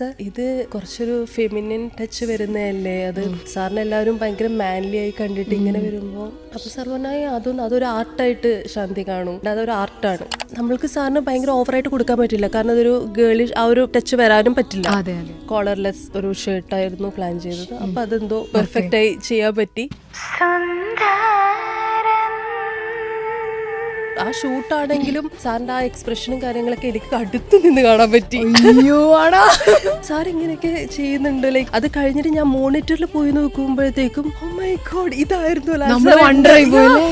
Sir ഇത് കുറച്ചൊരു feminine touch വരുന്നതല്ലേ? അത് സാറിന് എല്ലാവരും ഭയങ്കര മാൻലി ആയി കണ്ടിട്ട് ഇങ്ങനെ വരുമ്പോൾ അപ്പൊ സാർ പറഞ്ഞാൽ അതൊന്നും അതൊരു ആർട്ടായിട്ട് ശാന്തി കാണും. അതൊരു ആർട്ടാണ് നമ്മൾക്ക് സാറിന് ഭയങ്കര ഓവറായിട്ട് കൊടുക്കാൻ പറ്റില്ല. കാരണം അതൊരു ഗേളി ആ ഒരു ടച്ച് വരാനും പറ്റില്ല. അതെ അതെ. കോളർലെസ് ഒരു ഷർട്ടായിരുന്നു പ്ലാൻ ചെയ്തത്. അപ്പൊ അതെന്തോ പെർഫെക്റ്റ് ആയി ചെയ്യാൻ പറ്റി. ആ ഷൂട്ടാണെങ്കിലും സാറിന്റെ ആ എക്സ്പ്രഷനും കാര്യങ്ങളൊക്കെ എനിക്ക് അടുത്ത് നിന്ന് കാണാൻ പറ്റി. സാർ ഇങ്ങനെയൊക്കെ ചെയ്യുന്നുണ്ട്. ലൈക്ക് അത് കഴിഞ്ഞിട്ട് ഞാൻ മോണിറ്ററിൽ പോയി നോക്കുമ്പോഴത്തേക്കും ഓ മൈ ഗോഡ് ഇതായിരുന്നു ലാൽ നമ്മൾ സാർ wonder ആയി എന്ന്." പോയല്ലേ?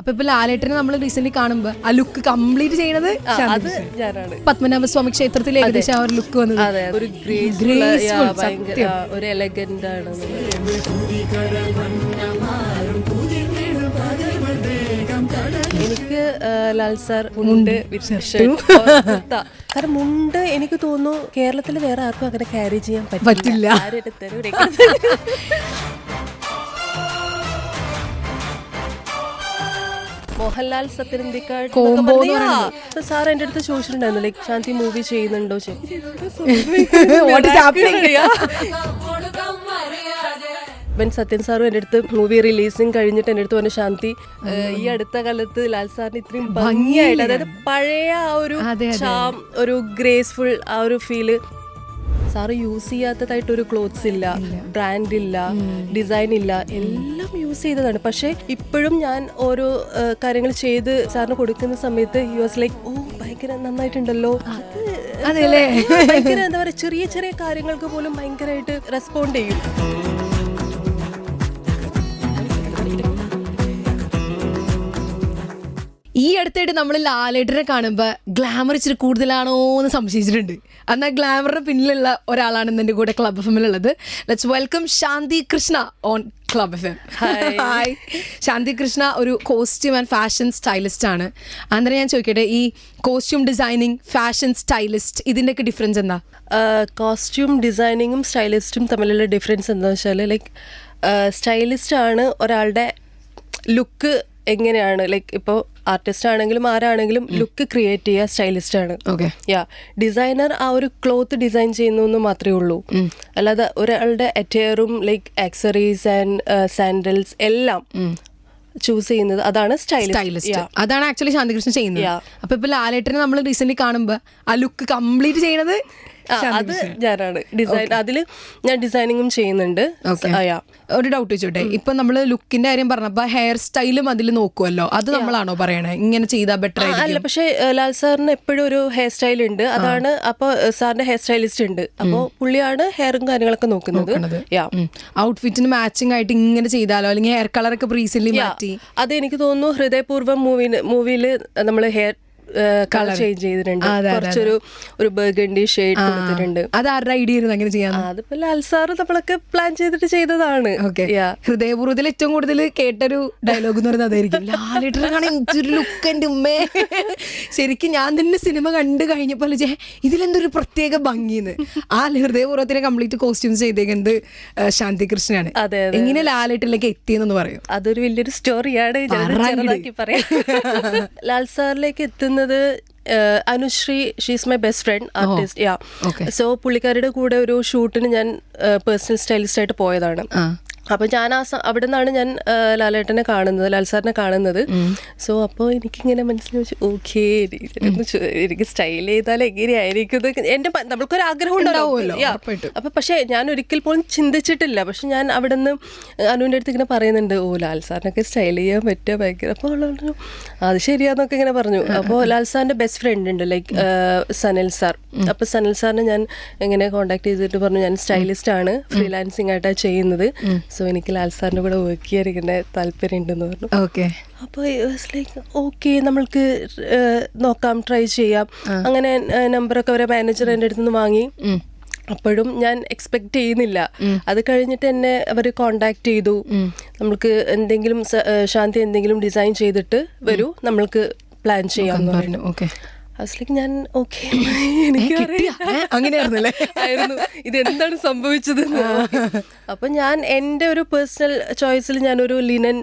അപ്പൊ ഇപ്പൊ ലാലേട്ടനെ നമ്മൾ റീസെന്റ് കാണുമ്പോ ആ ലുക്ക് കംപ്ലീറ്റ് ചെയ്യണത് പത്മനാഭ സ്വാമി ക്ഷേത്രത്തിൽ ഏകദേശം ആ ഒരു ലുക്ക് വന്നത്. ഒരു ഗ്രേസ് ഒരു എലഗന്റ് ആണ്. ലാൽ സാർ മുണ്ട്. കാരണം മുണ്ട്. എനിക്ക് തോന്നുന്നു കേരളത്തിൽ വേറെ ആർക്കും അങ്ങനെ ക്യാരി ചെയ്യാൻ പറ്റില്ല. മോഹൻലാൽ സത്യനന്ദിക്കാട് സാർ എന്റെ അടുത്ത് ചോദിച്ചിട്ടുണ്ടായിരുന്നു ലൈക് ശാന്തി മൂവി ചെയ്യുന്നുണ്ടോ? ഇവൻ സത്യൻ സാറും എന്റെ അടുത്ത് മൂവി റിലീസിങ് കഴിഞ്ഞിട്ട് എന്റെ അടുത്ത് വന്ന ശാന്തി ഈ അടുത്ത കാലത്ത് ലാൽ സാറിന് ഇത്രയും ഭംഗിയായിട്ട് അതായത് പഴയ ആ ഒരു ഒരു ഗ്രേസ്ഫുൾ ആ ഒരു ഫീൽ സാറ് യൂസ് ചെയ്യാത്തതായിട്ട് ഒരു ക്ലോത്ത്സ് ഇല്ല ബ്രാൻഡ് ഇല്ല ഡിസൈൻ ഇല്ല. എല്ലാം യൂസ് ചെയ്തതാണ്. പക്ഷേ ഇപ്പോഴും ഞാൻ ഓരോ കാര്യങ്ങൾ ചെയ്ത് സാറിന് കൊടുക്കുന്ന സമയത്ത് യു വാസ് ലൈക്ക് ഓ ഭയങ്കര നന്നായിട്ടുണ്ടല്ലോ. അത് അതെല്ലേ? ഭയങ്കര എന്താ പറയുക ചെറിയ ചെറിയ കാര്യങ്ങൾക്ക് പോലും ഭയങ്കരമായിട്ട് റെസ്പോണ്ട് ചെയ്യും. ഈ അടുത്തായിട്ട് നമ്മൾ ലാലേട്ടനെ കാണുമ്പോൾ ഗ്ലാമർ ഇച്ചിരി കൂടുതലാണോ എന്ന് സംശയിച്ചിട്ടുണ്ട്. എന്നാൽ ഗ്ലാമറിന് പിന്നിലുള്ള ഒരാളാണ് എന്റെ കൂടെ club F എമ്മിലുള്ളത് let's welcome Shanthi Krishna on club F M hi Shanthi Krishna ഒരു കോസ്റ്റ്യൂം ആൻഡ് ഫാഷൻ സ്റ്റൈലിസ്റ്റ് ആണ്. അന്നേരം ഞാൻ ചോദിക്കട്ടെ ഈ കോസ്റ്റ്യൂം ഡിസൈനിങ് ഫാഷൻ സ്റ്റൈലിസ്റ്റ് ഇതിന്റെയൊക്കെ ഡിഫറൻസ് എന്താ? കോസ്റ്റ്യൂം ഡിസൈനിങ്ങും സ്റ്റൈലിസ്റ്റും തമ്മിലുള്ള ഡിഫറൻസ് എന്താണെന്ന് വെച്ചാൽ ലൈക്ക് സ്റ്റൈലിസ്റ്റ് ആണ് ഒരാളുടെ ലുക്ക് എങ്ങനെയാണ് ലൈക്ക് ഇപ്പോൾ ആർട്ടിസ്റ്റ് ആണെങ്കിലും ആരാണെങ്കിലും ലുക്ക് ക്രിയേറ്റ് ചെയ്യുക സ്റ്റൈലിസ്റ്റ് ആണ്. ഓക്കെ യാ ഡിസൈനർ ആ ഒരു ക്ലോത്ത് ഡിസൈൻ ചെയ്യുന്നു എന്ന് മാത്രമേ ഉള്ളൂ. അല്ലാതെ ഒരാളുടെ അറ്റയറും ലൈക്ക് ആക്സറീസ് ആൻഡ് സാൻഡൽസ് എല്ലാം ചൂസ് ചെയ്യുന്നത്. അതാണ് സ്റ്റൈലിസ്റ്റ് അതാണ് ആക്ച്വലി ശാന്തികൃഷ്ണൻ ചെയ്യുന്നത്. അപ്പൊ ഇപ്പൊ ലാലേട്ടനെ നമ്മൾ റീസെന്റ് കാണുമ്പോ ആ ലുക്ക് കംപ്ലീറ്റ് ചെയ്യണത് അത് ഞാനാണ്. ഡിസൈൻ അതിൽ ഞാൻ ഡിസൈനിങ്ങും ചെയ്യുന്നുണ്ട്. ഒരു ഡൗട്ട് ചോദിച്ചോട്ടെ. ഇപ്പൊ നമ്മൾ ലുക്കിന്റെ കാര്യം പറഞ്ഞപ്പോ ഹെയർ സ്റ്റൈലും അതിൽ നോക്കുമല്ലോ അത് നമ്മളാണോ പറയണേ? ഇങ്ങനെ ചെയ്താൽ ബെറ്റർ അല്ല പക്ഷെ ലാൽ സാറിന് എപ്പോഴും ഒരു ഹെയർ സ്റ്റൈൽ ഉണ്ട്. അതാണ് അപ്പൊ സാറിന്റെ ഹെയർ സ്റ്റൈലിസ്റ്റ് ഉണ്ട്. അപ്പോൾ പുള്ളിയാണ് ഹെയറും കാര്യങ്ങളൊക്കെ നോക്കുന്നത്. ഔട്ട്ഫിറ്റിന് മാച്ചിങ് ആയിട്ട് ഇങ്ങനെ ചെയ്താലോ? അല്ലെങ്കിൽ ഹെയർ കളർ ഒക്കെ റീസെന്റ് മാറ്റി അത് എനിക്ക് തോന്നുന്നു ഹൃദയപൂർവം മൂവിന് മൂവിയിൽ നമ്മൾ ഹെയർ കളർ ചേഞ്ച് ചെയ്തിട്ടുണ്ട്. കുറച്ചൊരു ഒരു ബർഗണ്ടി ഷെയ്ഡ് കൊടുത്തിട്ടുണ്ട്. അത് ആരുടെ ഐഡിയ ആയിരുന്നു അങ്ങനെ ചെയ്യാൻ? അതിപ്പോ ലാൽ സാറ് നമ്മളൊക്കെ പ്ലാൻ ചെയ്തിട്ട് ചെയ്തതാണ്. ഓക്കെ. ഹൃദയപൂർവത്തിൽ ഏറ്റവും കൂടുതൽ കേട്ടൊരു ഡയലോഗ് എന്ന് പറയുന്നത് അതായിരിക്കും. ലാലിട്ടനെ കാണാൻ ലുക്ക് എന്റെ ഉമ്മേ. ശരിക്കും ഞാൻ തന്നെ സിനിമ കണ്ടു കഴിഞ്ഞപ്പോൾ വിചാ, ഇതിലെന്തൊരു പ്രത്യേക ഭംഗിന്ന്. ആ ഹൃദയപൂർവത്തിനെ കംപ്ലീറ്റ് കോസ്റ്റ്യൂംസ് ചെയ്തേക്കുന്നത് ശാന്തി കൃഷ്ണനാണ്. എങ്ങനെ ലാലേട്ടിലേക്ക് എത്തിയെന്ന് പറയും. അതൊരു വലിയൊരു സ്റ്റോറിയാണ് ലാൽ സാറിലേക്ക് എത്തുന്നത് ഏഹ്, Anusree she's my best friend artist yeah so പുള്ളിക്കാരുടെ കൂടെ ഒരു ഷൂട്ടിന് ഞാൻ പേഴ്സണൽ സ്റ്റൈലിസ്റ്റ് ആയിട്ട് പോയതാണ്. ആ അപ്പൊ ഞാൻ ആ അവിടെ നിന്നാണ് ഞാൻ ലാലേട്ടനെ കാണുന്നത് ലാൽ സാറിനെ കാണുന്നത്. സോ അപ്പോൾ എനിക്കിങ്ങനെ മനസ്സിലായി ഓക്കെ എനിക്ക് സ്റ്റൈൽ ചെയ്താൽ എങ്ങനെയായിരിക്കും എന്റെ എന്റെ നമ്മൾക്കൊരു ആഗ്രഹം ഉണ്ടാവുമല്ലോ, അപ്പൊ പക്ഷേ ഞാൻ ഒരിക്കൽ പോലും ചിന്തിച്ചിട്ടില്ല. പക്ഷെ ഞാൻ അവിടെ നിന്ന് അനുവിന്റെ അടുത്ത് ഇങ്ങനെ പറയുന്നുണ്ട് ഓ ലാൽ സാറിനൊക്കെ സ്റ്റൈൽ ചെയ്യാൻ പറ്റുക ഭയങ്കര അപ്പോൾ പറഞ്ഞു അത് ശരിയാന്നൊക്കെ ഇങ്ങനെ പറഞ്ഞു. അപ്പോൾ ലാൽ സാറിന്റെ ബെസ്റ്റ് ഫ്രണ്ട് ഉണ്ട് ലൈക് സനൽ സാർ. അപ്പോൾ സനൽ സാറിനെ ഞാൻ എങ്ങനെ കോണ്ടാക്ട് ചെയ്തിട്ട് പറഞ്ഞു ഞാൻ സ്റ്റൈലിസ്റ്റ് ആണ് ഫ്രീലാൻസിങ് ആയിട്ടാണ് ചെയ്യുന്നത്. സോ എനിക്ക് ലാൽ സാറിന്റെ കൂടെ വർക്ക് ചെയ്യാതിരിക്കേണ്ട താല്പര്യം ഉണ്ടെന്ന് പറഞ്ഞു ഓക്കെ അപ്പോൾ ലൈക്ക് ഓക്കെ നമ്മൾക്ക് നോക്കാം ട്രൈ ചെയ്യാം. അങ്ങനെ നമ്പറൊക്കെ അവരെ മാനേജർ എന്റെ അടുത്ത് നിന്ന് വാങ്ങി. അപ്പോഴും ഞാൻ എക്സ്പെക്ട് ചെയ്യുന്നില്ല. അത് കഴിഞ്ഞിട്ട് എന്നെ അവർ കോണ്ടാക്ട് ചെയ്തു. നമ്മൾക്ക് എന്തെങ്കിലും ശാന്തി എന്തെങ്കിലും ഡിസൈൻ ചെയ്തിട്ട് വരൂ. നമ്മൾക്ക് പ്ലാൻ ചെയ്യാമെന്ന് പറഞ്ഞു. ഓക്കെ അസ്ലേക്ക് ഞാൻ ഓക്കെ എനിക്ക് അങ്ങനെയായിരുന്നല്ലേ? ആയിരുന്നു. ഇതെന്താണ് സംഭവിച്ചത് അപ്പൊ ഞാൻ എന്റെ ഒരു പേഴ്സണൽ ചോയ്സിൽ ഞാനൊരു ലിനൻ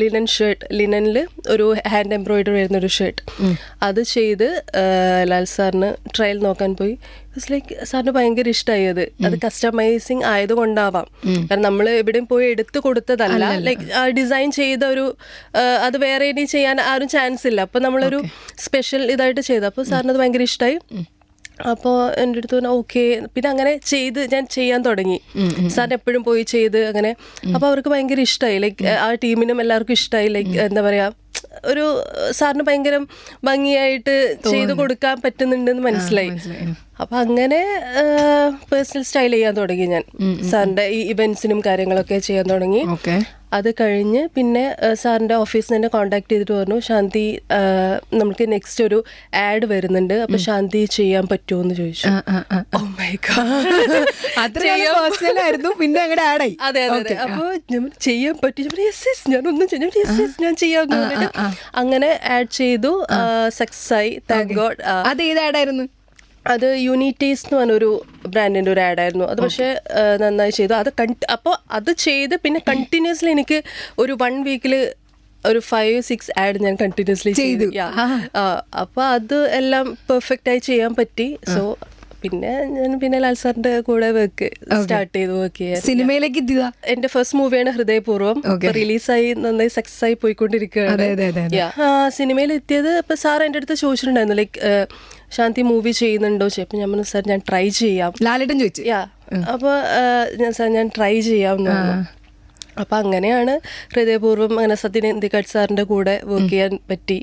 ലിനൻ ഷർട്ട് ലിനനിൽ ഒരു ഹാൻഡ് എംബ്രോയിഡറി വരുന്ന ഒരു ഷർട്ട് അത് ചെയ്ത് ലാൽ സാറിന് ട്രയൽ നോക്കാൻ പോയി. ലൈക്ക് സാറിന് ഭയങ്കര ഇഷ്ടമായി അത്. അത് കസ്റ്റമൈസിങ് ആയതുകൊണ്ടാവാം. കാരണം നമ്മൾ എവിടെയും പോയി എടുത്തു കൊടുത്തതല്ല. ലൈക്ക് ഡിസൈൻ ചെയ്ത ഒരു അത് വേറെ ഇനി ചെയ്യാൻ ആരും ചാൻസ് ഇല്ല. അപ്പൊ നമ്മളൊരു സ്പെഷ്യൽ ഇതായിട്ട് ചെയ്തു. അപ്പോൾ സാറിന് അത് ഭയങ്കര ഇഷ്ടമായി അപ്പോൾ എന്റെ അടുത്ത് പറഞ്ഞു ഓക്കെ പിന്നെ അങ്ങനെ ചെയ്ത് ഞാൻ ചെയ്യാൻ തുടങ്ങി. സാറിന് എപ്പോഴും പോയി ചെയ്ത് അങ്ങനെ. അപ്പോൾ അവർക്ക് ഭയങ്കര ഇഷ്ടമായി ലൈക്ക് ആ ടീമിനും എല്ലാവർക്കും ഇഷ്ടമായി ലൈക്ക് എന്താ പറയാ ഒരു സാറിന് ഭയങ്കര ഭംഗിയായിട്ട് ചെയ്തു കൊടുക്കാൻ പറ്റുന്നുണ്ടെന്ന് മനസ്സിലായി. അപ്പൊ അങ്ങനെ പേഴ്സണൽ സ്റ്റൈൽ ചെയ്യാൻ തുടങ്ങി ഞാൻ. സാറിന്റെ ഈ ഇവന്റ്സിനും കാര്യങ്ങളൊക്കെ ചെയ്യാൻ തുടങ്ങി. അത് കഴിഞ്ഞ് പിന്നെ സാറിന്റെ ഓഫീസിൽ തന്നെ കോണ്ടാക്ട് ചെയ്തിട്ട് പറഞ്ഞു ശാന്തി നമുക്ക് നെക്സ്റ്റ് ഒരു ആഡ് വരുന്നുണ്ട് അപ്പൊ ശാന്തി ചെയ്യാൻ പറ്റുമോ എന്ന് ചോദിച്ചു ഓ മൈ ഗോഡ് അത്ര പേഴ്സണൽ ആയിരുന്നു പിന്നെ അങ്ങോട്ട് ആഡായി അതെ അതെ അതെ. അപ്പൊ ചെയ്യാൻ പറ്റും. യെസ് യെസ് ഞാൻ ഒന്നും ചെയ്യാം യെസ് യെസ് ഞാൻ ചെയ്യാമെന്ന് അങ്ങനെ ആഡ് ചെയ്തു സക്സസ് ആയി. താങ്ക് ഗോഡ് അത് ഏത് ആഡായിരുന്നു അത് യൂണിറ്റേസ് എന്ന് പറഞ്ഞൊരു ബ്രാൻഡിന്റെ ഒരു ആഡായിരുന്നു അത് പക്ഷേ നന്നായി ചെയ്തു. അത് കണ്ട് അപ്പോൾ അത് ചെയ്ത് പിന്നെ കണ്ടിന്യൂസ്ലി എനിക്ക് ഒരു വൺ വീക്കിൽ ഒരു ഫൈവ് സിക്സ് ആഡ് ഞാൻ കണ്ടിന്യൂസ്ലി ചെയ്തു. അപ്പോൾ അത് എല്ലാം പെർഫെക്റ്റ് ആയി ചെയ്യാൻ പറ്റി. സോ പിന്നെ ഞാൻ പിന്നെ ലാൽ സാറിന്റെ കൂടെ വർക്ക് സ്റ്റാർട്ട് ചെയ്തു വർക്ക് ചെയ്യാൻ സിനിമയിലേക്ക് എത്തിയതാ? എന്റെ ഫസ്റ്റ് മൂവിയാണ് ഹൃദയപൂർവം. റിലീസായി നന്നായി സക്സസ് ആയി പോയിക്കൊണ്ടിരിക്കുകയാണ്. സിനിമയിൽ എത്തിയത് ഇപ്പൊ സാർ എന്റെ അടുത്ത് ചോദിച്ചിട്ടുണ്ടായിരുന്നു. ലൈക്ക് ശാന്തി മൂവി ചെയ്യുന്നുണ്ടോ ചോദിച്ചപ്പോൾ ഞാൻ പറഞ്ഞു സാർ ഞാൻ ട്രൈ ചെയ്യാം. ലാലേട്ടൻ ചോദിച്ചു? യാ അപ്പോൾ ഞാൻ സാർ ഞാൻ ട്രൈ ചെയ്യാം. അപ്പൊ അങ്ങനെയാണ് ഹൃദയപൂർവം അങ്ങനെ സത്യൻ എന്തിക്കാട് സാറിന്റെ കൂടെ വർക്ക് ചെയ്യാൻ പറ്റി.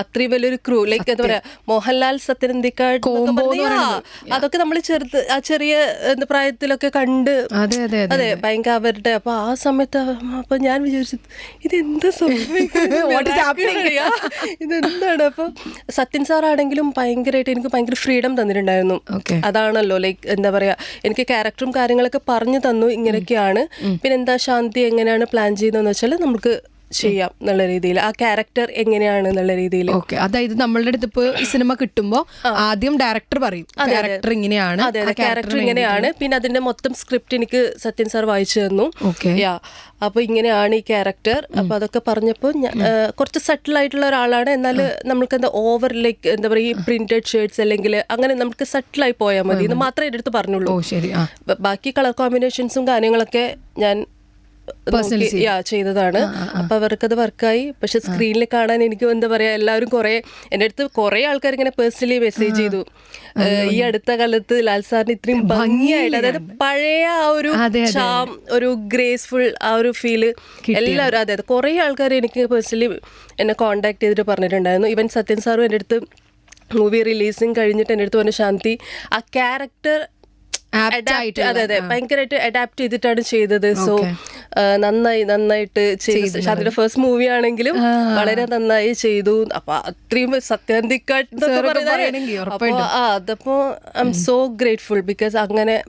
അത്രയും വലിയൊരു ക്രൂ ലൈക്ക് എന്താ പറയാ മോഹൻലാൽ സത്യൻ എന്നൊക്കെ അതൊക്കെ നമ്മൾ ചെറുത് ആ ചെറിയ എന്താ പ്രായത്തിലൊക്കെ കണ്ട് അതെ ഭയങ്കര അവരുടെ അപ്പൊ ആ സമയത്ത് അപ്പൊ ഞാൻ വിചാരിച്ചു ഇതെന്താ happening? സംഭവിക്കുന്നത് ഇതെന്താണ്? അപ്പൊ സത്യൻ സാറാണെങ്കിലും ഭയങ്കരമായിട്ട് എനിക്ക് ഭയങ്കര ഫ്രീഡം തന്നിട്ടുണ്ടായിരുന്നു. അതാണല്ലോ ലൈക്ക് എന്താ പറയാ എനിക്ക് ക്യാരക്ടറും കാര്യങ്ങളൊക്കെ പറഞ്ഞു തന്നു ഇങ്ങനെയൊക്കെയാണ്. പിന്നെ എന്താ ശാന്തി എങ്ങനെയാണ് പ്ലാൻ ചെയ്യുന്നതെന്ന് വെച്ചാൽ നമുക്ക് ചെയ്യാം എന്നുള്ള രീതിയിൽ ആ ക്യാരക്ടർ എങ്ങനെയാണ് എന്നുള്ള രീതിയിൽ ഓക്കെ അതായത് നമ്മളുടെ അടുത്ത് ഇപ്പോൾ സിനിമ കിട്ടുമ്പോൾ ആദ്യം ഡയറക്ടർ പറയും. ക്യാരക്ടർ ഇങ്ങനെയാണ്. അതെ അതെ. ക്യാരക്ടർ ഇങ്ങനെയാണ്. പിന്നെ അതിന്റെ മൊത്തം സ്ക്രിപ്റ്റ് എനിക്ക് സത്യൻ സാർ വായിച്ചു തന്നു. ഓക്കെ യാ അപ്പൊ ഇങ്ങനെയാണ് ഈ ക്യാരക്ടർ അപ്പൊ അതൊക്കെ പറഞ്ഞപ്പോൾ കുറച്ച് സെറ്റിൽ ആയിട്ടുള്ള ഒരാളാണ്. എന്നാൽ നമുക്ക് എന്താ ഓവർ ലൈക്ക് എന്താ പറയുക ഈ പ്രിന്റഡ് ഷർട്ട്സ് അല്ലെങ്കിൽ അങ്ങനെ നമുക്ക് സെറ്റിൽ ആയി പോയാൽ മതി എന്ന് മാത്രമേ എന്റെ അടുത്ത് പറഞ്ഞുള്ളൂ ബാക്കി കളർ കോമ്പിനേഷൻസും കാര്യങ്ങളൊക്കെ ഞാൻ യാ ചെയ്തതാണ്. അപ്പൊ അവർക്കത് വർക്കായി. പക്ഷെ സ്ക്രീനിൽ കാണാൻ എനിക്ക് എന്താ പറയാ എല്ലാവരും കുറെ എന്റെ അടുത്ത് കുറെ ആൾക്കാർ ഇങ്ങനെ പേഴ്സണലി മെസ്സേജ് ചെയ്തു. ഈ അടുത്ത കാലത്ത് ലാൽ സാറിന് ഇത്രയും ഭംഗിയായിട്ട് അതായത് പഴയ ആ ഒരു ചാം ഒരു ഗ്രേസ്ഫുൾ ആ ഒരു ഫീൽ എല്ലാവരും അതായത് അതെ. കുറെ ആൾക്കാർ എനിക്ക് പേഴ്സണലി എന്നെ കോണ്ടാക്ട് ചെയ്തിട്ട് പറഞ്ഞിട്ടുണ്ടായിരുന്നു. ഇവൻ സത്യൻ സാറും എന്റെ അടുത്ത് മൂവി റിലീസിങ് കഴിഞ്ഞിട്ട് എന്റെ അടുത്ത് പറഞ്ഞ ശാന്തി ആ ക്യാരക്ടർ അതെ അതെ ഭയങ്കരമായിട്ട് അഡാപ്റ്റ് ചെയ്തിട്ടാണ് ചെയ്തത്. സോ നന്നായി നന്നായിട്ട് ചെയ്തു ഷാദിയുടെ ഫസ്റ്റ് മൂവി ആണെങ്കിലും വളരെ നന്നായി ചെയ്തു. അപ്പൊ അത്രയും സത്യാന്തിക്കാട്ട് അതപ്പോ I am so grateful because അങ്ങനെ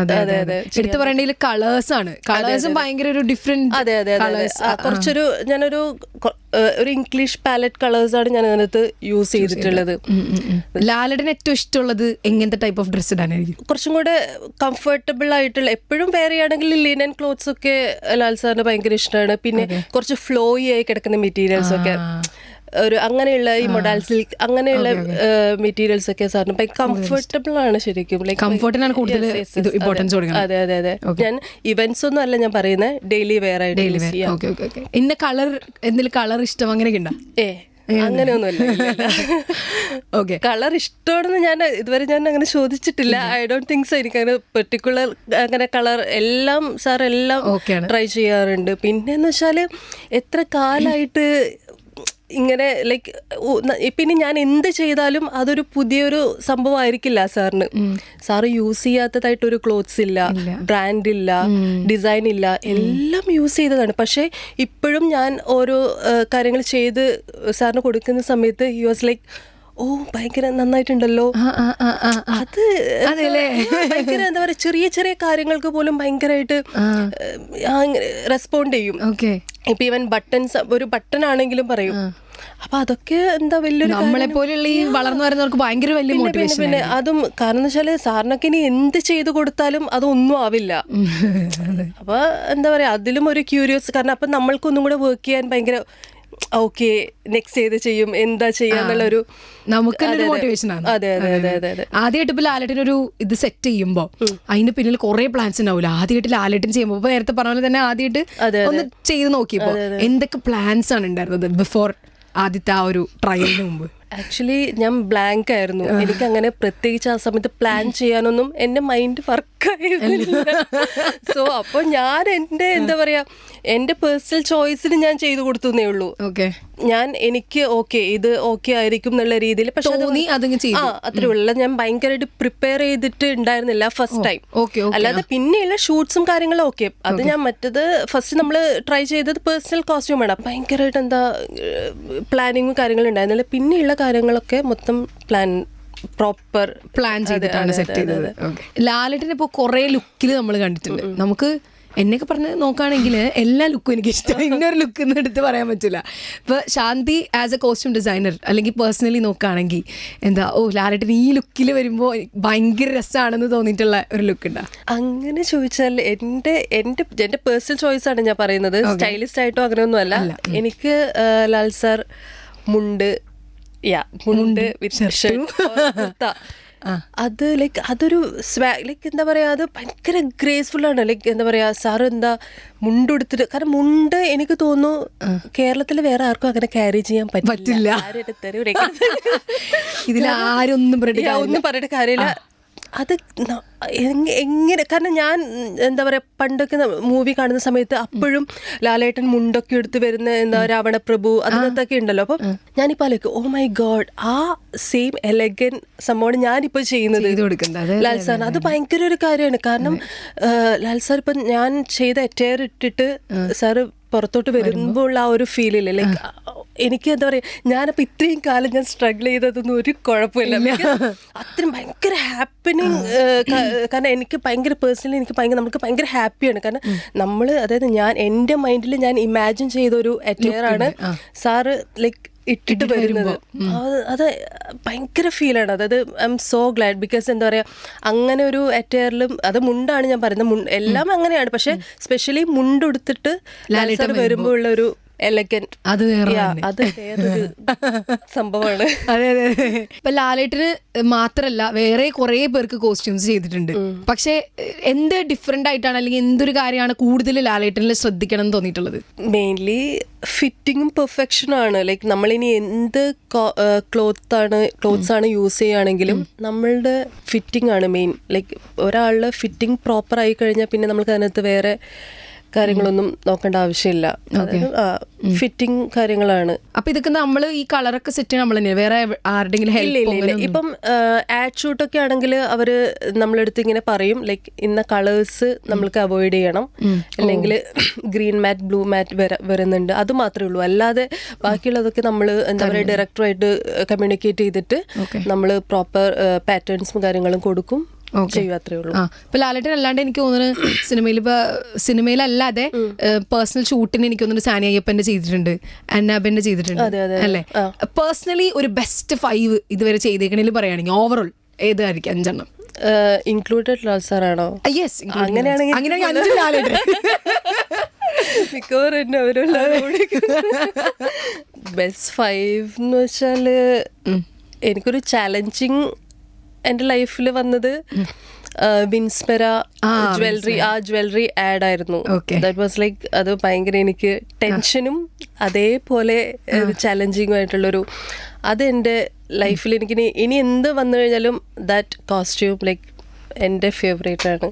അതെ അതെ അതെ എടുത്തു കളേഴ്സ് ആണ്. കളേഴ്സും ഭയങ്കര ഒരു ഡിഫറെന്റ് അതെ അതെ കുറച്ചൊരു ഞാനൊരു ഒരു ഇംഗ്ലീഷ് പാലറ്റ് കളേഴ്സ് ആണ് ഞാൻ അതിനകത്ത് യൂസ് ചെയ്തിട്ടുള്ളത്. ലാലടിന് ഏറ്റവും ഇഷ്ടമുള്ളത് എങ്ങനത്തെ ടൈപ്പ് ഓഫ് ഡ്രസ് ഇടാനായിരിക്കും? കുറച്ചും കൂടെ കംഫർട്ടബിൾ ആയിട്ടുള്ള എപ്പോഴും വേറെ ചെയ്യുകയാണെങ്കിൽ ലിനൻ ക്ലോത്ത്സ് ഒക്കെ ലാൽ സാറിന് ഭയങ്കര ഇഷ്ടമാണ്. പിന്നെ കുറച്ച് ഫ്ലോയി ആയി കിടക്കുന്ന മെറ്റീരിയൽസ് ഒക്കെ. ഒരു അങ്ങനെയുള്ള ഈ മൊഡാൽ സിൽക്ക് അങ്ങനെയുള്ള മെറ്റീരിയൽസ് ഒക്കെ സാറിന്. ഭയങ്കര കംഫർട്ടബിൾ ആണ് ശരിക്കും. Like, കംഫർട്ടിനാണ് കൂടുതൽ അതെ. കൊടുക്കുന്നത്. അതെ അതെ അതെ. ഞാൻ ഇവന്റ്സ് ഒന്നും അല്ല ഞാൻ പറയുന്നത് ഡെയിലി വെയർ ആയിട്ട് ഡെയിലി use ചെയ്യാം. ഓക്കെ ഓക്കെ ഓക്കെ ഇന്ന കളർ എന്തെങ്കിലും കളർ ഇഷ്ടം? അങ്ങനെയൊക്കെ ഉണ്ടോ? ഏ അങ്ങനെയൊന്നുമില്ല ഓക്കെ കളർ ഇഷ്ടമാണെന്ന് ഞാൻ ഇതുവരെ ഞാൻ അങ്ങനെ ചോദിച്ചിട്ടില്ല. ഐ ഡോണ്ട് തിങ്ക് സോ എനിക്ക് അങ്ങനെ പെർട്ടിക്കുലർ അങ്ങനെ കളർ എല്ലാം സാർ എല്ലാം ട്രൈ ചെയ്യാറുണ്ട്. പിന്നെ എന്ന് വെച്ചാൽ എത്ര കാലായിട്ട് ഇങ്ങനെ ലൈക്ക് പിന്നെ ഞാൻ എന്ത് ചെയ്താലും അതൊരു പുതിയൊരു സംഭവമായിരിക്കില്ല സാറിന്. സാറ് യൂസ് ചെയ്യാത്തതായിട്ടൊരു ക്ലോത്ത്സ് ഇല്ല ബ്രാൻഡ് ഇല്ല ഡിസൈൻ ഇല്ല എല്ലാം യൂസ് ചെയ്തതാണ്. പക്ഷേ ഇപ്പോഴും ഞാൻ ഓരോ കാര്യങ്ങൾ ചെയ്ത് സാറിന് കൊടുക്കുന്ന സമയത്ത് യു വാസ് ലൈക്ക് ഓ ഭയങ്കര നന്നായിട്ടുണ്ടല്ലോ. അത് ഭയങ്കര എന്താ പറയുക ചെറിയ ചെറിയ കാര്യങ്ങൾക്ക് പോലും ഭയങ്കരമായിട്ട് റെസ്പോണ്ട് ചെയ്യും. ഇപ്പൊ ഇവൻ ബട്ടൺസ് ഒരു ബട്ടൺ ആണെങ്കിലും പറയും. അപ്പൊ അതൊക്കെ എന്താ വലിയൊരു നമ്മളെ പോലെയുള്ള ഈ വളർന്നു വരുന്നവർക്ക് ഭയങ്കര വലിയ മോട്ടിവേഷൻ പിന്നെ അതും കാരണം എന്ന് വെച്ചാൽ സാറിനൊക്കെ ഇനി എന്ത് ചെയ്തു കൊടുത്താലും അതൊന്നും ആവില്ല. അപ്പൊ എന്താ പറയാ അതിലും ഒരു ക്യൂരിയസ് കാരണം അപ്പൊ നമ്മൾക്കൊന്നും കൂടെ വർക്ക് ചെയ്യാൻ ഭയങ്കര ഓക്കെ നെക്സ്റ്റ് ഏത് ചെയ്യും എന്താ ചെയ്യാന്നുള്ള ഒരു നമുക്ക് അതെ, അതെ. മോട്ടിവേഷൻ ആണ്. അതെ അതെ അതെ ആദ്യമായിട്ട് ഇപ്പൊ ലാലേട്ടൻ ഒരു ഇത് സെറ്റ് ചെയ്യുമ്പോ അതിന്റെ പിന്നിൽ കുറെ പ്ലാൻസ് ഉണ്ടാവില്ല ആദ്യമായിട്ട് ലാലേട്ടൻ ചെയ്യുമ്പോൾ ഇപ്പൊ നേരത്തെ പറഞ്ഞ പോലെ തന്നെ ആദ്യമായിട്ട് ഒന്ന് ചെയ്ത് നോക്കിയപ്പോ എന്തൊക്കെ പ്ലാൻസ് ആണ് ഉണ്ടായിരുന്നത് ബിഫോർ ആദ്യത്തെ ആ ഒരു ട്രയലിന് മുമ്പ്? ആക്ച്വലി ഞാൻ ബ്ലാങ്ക് ആയിരുന്നു. എനിക്ക് അങ്ങനെ പ്രത്യേകിച്ച് ആ സമയത്ത് പ്ലാൻ ചെയ്യാനൊന്നും എന്റെ മൈൻഡ് വർക്ക് വർക്കായിരുന്നില്ല സോ അപ്പോൾ ഞാൻ എന്റെ എന്താ പറയാ എന്റെ പേഴ്സണൽ ചോയ്സിന് ഞാൻ ചെയ്തു കൊടുത്തേ ഉള്ളൂ. ഓക്കെ. ഞാൻ എനിക്ക് ഓക്കെ ഇത് ഓക്കെ ആയിരിക്കും എന്നുള്ള രീതിയിൽ. പക്ഷെ ആ അത്രേ ഉള്ളൂ. ഞാൻ ഭയങ്കരമായിട്ട് പ്രിപ്പയർ ചെയ്തിട്ട് ഉണ്ടായിരുന്നില്ല ഫസ്റ്റ് ടൈം അല്ലാതെ പിന്നെയുള്ള ഷൂട്ട്സും കാര്യങ്ങളും ഓക്കെ. അത് ഞാൻ മറ്റത് ഫസ്റ്റ് നമ്മൾ ട്രൈ ചെയ്തത് പേഴ്സണൽ കോസ്റ്റ്യൂം ആണ്. ഭയങ്കരമായിട്ട് എന്താ പ്ലാനിങ്ങും കാര്യങ്ങളും ഉണ്ടായിരുന്നില്ല. പിന്നെയുള്ള കാര്യങ്ങളൊക്കെ മൊത്തം പ്ലാൻ പ്രോപ്പർ പ്ലാൻ ചെയ്തിട്ടാണ് സെറ്റ് ചെയ്തത്. ലാലേട്ടനെ ഇപ്പോൾ കുറേ ലുക്കിൽ നമ്മൾ കണ്ടിട്ടുണ്ട്. നമുക്ക് എന്നെയൊക്കെ പറഞ്ഞ് നോക്കുകയാണെങ്കിൽ എല്ലാ ലുക്കും എനിക്ക് ഇഷ്ടമാണ് ഇന്നൊരു ലുക്ക് എന്ന് എടുത്ത് പറയാൻ പറ്റില്ല. ഇപ്പോൾ Shanthi as a costume designer അല്ലെങ്കിൽ പേഴ്സണലി നോക്കുകയാണെങ്കിൽ എന്താ ഓ ലാലേട്ടൻ ഈ ലുക്കിൽ വരുമ്പോൾ ഭയങ്കര രസമാണെന്ന് തോന്നിയിട്ടുള്ള ഒരു ലുക്ക് ഉണ്ടാ അങ്ങനെ ചോദിച്ചാൽ എന്റെ എന്റെ എന്റെ പേഴ്സണൽ ചോയ്സ് ആണ് ഞാൻ പറയുന്നത്. സ്റ്റൈലിസ്റ്റ് ആയിട്ടോ അങ്ങനെയൊന്നും അല്ല. എനിക്ക് ലാൽ സാർ മുണ്ട് യാ മുണ്ട് വിശേഷം. അത് ലൈക്ക് അതൊരു സ്വാ ലൈക്ക് എന്താ പറയുക അത് ഭയങ്കര ഗ്രേസ്ഫുൾ ആണ്. ലൈക്ക് എന്താ പറയുക സാറ് എന്താ മുണ്ട് എടുത്തിട്ട് കാരണം മുണ്ട് എനിക്ക് തോന്നുന്നു കേരളത്തിൽ വേറെ ആർക്കും അങ്ങനെ ക്യാരി ചെയ്യാൻ പറ്റില്ല. ഇതിൽ ആരും ഒന്നും Yeah, പ്രടിക്കാൻ ഒന്നും പറഞ്ഞിട്ട് കാര്യമില്ല. അത് എങ്ങനെ കാരണം ഞാൻ എന്താ പറയുക പണ്ടൊക്കെ മൂവി കാണുന്ന സമയത്ത് അപ്പോഴും ലാലേട്ടൻ മുണ്ടൊക്കെ എടുത്ത് വരുന്ന എന്താ രാവണപ്രഭു അതിനകത്തൊക്കെ ഉണ്ടല്ലോ. അപ്പം ഞാനിപ്പോൾ ആലോചിക്കും ഓ മൈ ഗോഡ് ആ സെയിം എലഗൻ സംഭവമാണ് ഞാനിപ്പോൾ ചെയ്യുന്നത്. ലാൽ സാർ അത് ഭയങ്കര ഒരു കാര്യമാണ്. കാരണം ലാൽ സാർ ഇപ്പം ഞാൻ ചെയ്ത എറ്റയർ ഇട്ടിട്ട് സാറ് പുറത്തോട്ട് വരുമ്പോൾ ഉള്ള ആ ഒരു ഫീലില്ലേ ലൈക്ക് എനിക്ക് എന്താ പറയാ ഞാനിപ്പോ ഇത്രയും കാലം ഞാൻ സ്ട്രഗിൾ ചെയ്തതൊന്നും ഒരു കുഴപ്പമില്ല. അത്രയും ഭയങ്കര ഹാപ്പനിങ് കാരണം എനിക്ക് ഭയങ്കര പേഴ്സണലി എനിക്ക് ഭയങ്കര നമുക്ക് ഭയങ്കര ഹാപ്പിയാണ് കാരണം നമ്മൾ അതായത് ഞാൻ എന്റെ മൈൻഡിൽ ഞാൻ ഇമാജിൻ ചെയ്ത ഒരു അറ്റയർ ആണ്. സാറ് ലൈക്ക് ഇട്ടിട്ട് വരുന്നത് അത് ഭയങ്കര ഫീലാണ് അതായത് I am so glad because എന്താ പറയുക അങ്ങനെ ഒരു അറ്റയറിലും അത് മുണ്ടാണ് ഞാൻ പറയുന്നത്. എല്ലാം അങ്ങനെയാണ്. പക്ഷെ സ്പെഷ്യലി മുണ്ടെടുത്തിട്ട് ലാലിസർ വരുമ്പോൾ ഉള്ള ഒരു എലഗന്റ് അത് വേറെ അത് വേറൊരു സംഭവമാണ്. അതെ അതെ അതെ. ഇപ്പൊ ലാലേട്ടന് മാത്രല്ല വേറെ കുറെ പേർക്ക് കോസ്റ്റ്യൂംസ് ചെയ്തിട്ടുണ്ട്. പക്ഷെ എന്ത് ഡിഫറെന്റ് ആയിട്ടാണ് അല്ലെങ്കിൽ എന്തൊരു കാര്യമാണ് കൂടുതൽ ലാലേട്ടനിൽ ശ്രദ്ധിക്കണം എന്ന് തോന്നിയിട്ടുള്ളത്? മെയിൻലി ഫിറ്റിങ്ങും പെർഫെക്ഷനും ആണ്. ലൈക്ക് നമ്മളിനി എന്ത് ക്ലോത്ത് ആണ് ക്ലോത്ത്സ് ആണ് യൂസ് ചെയ്യുകയാണെങ്കിലും നമ്മളുടെ ഫിറ്റിംഗ് ആണ് മെയിൻ ലൈക്ക് ഒരാളുടെ ഫിറ്റിംഗ് പ്രോപ്പർ ആയി കഴിഞ്ഞാൽ പിന്നെ നമുക്ക് അതിനകത്ത് വേറെ കാര്യങ്ങളൊന്നും നോക്കേണ്ട ആവശ്യമില്ല. ഫിറ്റിംഗ് കാര്യങ്ങളാണ്. അപ്പൊ ഇതൊക്കെ നമ്മൾ ഈ കളറൊക്കെ സെറ്റ് നമ്മൾ വേറെ ആരുടെങ്കിലും ഇല്ല ഇപ്പം ആഡ് ഷൂട്ടൊക്കെ ആണെങ്കിൽ അവർ നമ്മളെടുത്ത് ഇങ്ങനെ പറയും ലൈക്ക് ഇന്ന കളേഴ്സ് നമ്മൾക്ക് അവോയ്ഡ് ചെയ്യണം. അല്ലെങ്കിൽ ഗ്രീൻ മാറ്റ് ബ്ലൂ മാറ്റ് വരുന്നുണ്ട്. അത് മാത്രമേ ഉള്ളൂ. അല്ലാതെ ബാക്കിയുള്ളതൊക്കെ നമ്മൾ എന്താ പറയുക ഡയറക്ടറായിട്ട് കമ്മ്യൂണിക്കേറ്റ് ചെയ്തിട്ട് നമ്മൾ പ്രോപ്പർ പാറ്റേൺസും കാര്യങ്ങളും കൊടുക്കും. ചെയ്യും അത്രേ ഉള്ളൂ. ആ ഇപ്പൊ ലാലേട്ടൻ അല്ലാണ്ട് എനിക്ക് തോന്നുന്നു സിനിമയിൽ ഇപ്പൊ സിനിമയിലല്ലാതെ പേഴ്സണൽ ഷൂട്ടിന് എനിക്ക് തോന്നുന്നു സാനി അയ്യപ്പന്റെ ചെയ്തിട്ടുണ്ട് അന്നാബന്റെ ചെയ്തിട്ടുണ്ട് അല്ലേ? പേഴ്സണലി ഒരു ബെസ്റ്റ് ഫൈവ് ഇതുവരെ ചെയ്തേക്കണേൽ പറയുകയാണെങ്കിൽ ഓവറോൾ ഏതായിരിക്കും അഞ്ചെണ്ണം? ഇൻക്ലൂഡഡ് ലാൽ സാറാണോ യെസ് അങ്ങനെയാണെങ്കിൽ അങ്ങനെയാണെങ്കിൽ അഞ്ച് ലാലേട്ടൻ മിക്കവാറും എന്നെ ബെസ്റ്റ് ഫൈവ് എന്ന് വെച്ചാൽ എനിക്കൊരു ചാലഞ്ചിങ് എന്റെ ലൈഫിൽ വന്നത് വിൻസ്മെര ജ്വല്ലറി ആ ജ്വല്ലറി ആഡ് ആയിരുന്നു. ദാറ്റ് വാസ് ലൈക്ക് അത് ഭയങ്കര എനിക്ക് ടെൻഷനും അതേപോലെ ചലഞ്ചിങ്ങും ആയിട്ടുള്ളൊരു അത് എന്റെ ലൈഫിൽ എനിക്ക് ഇനി എന്ത് വന്നു കഴിഞ്ഞാലും ദാറ്റ് കോസ്റ്റ്യൂം ലൈക്ക് എന്റെ ഫേവറേറ്റ് ആണ്.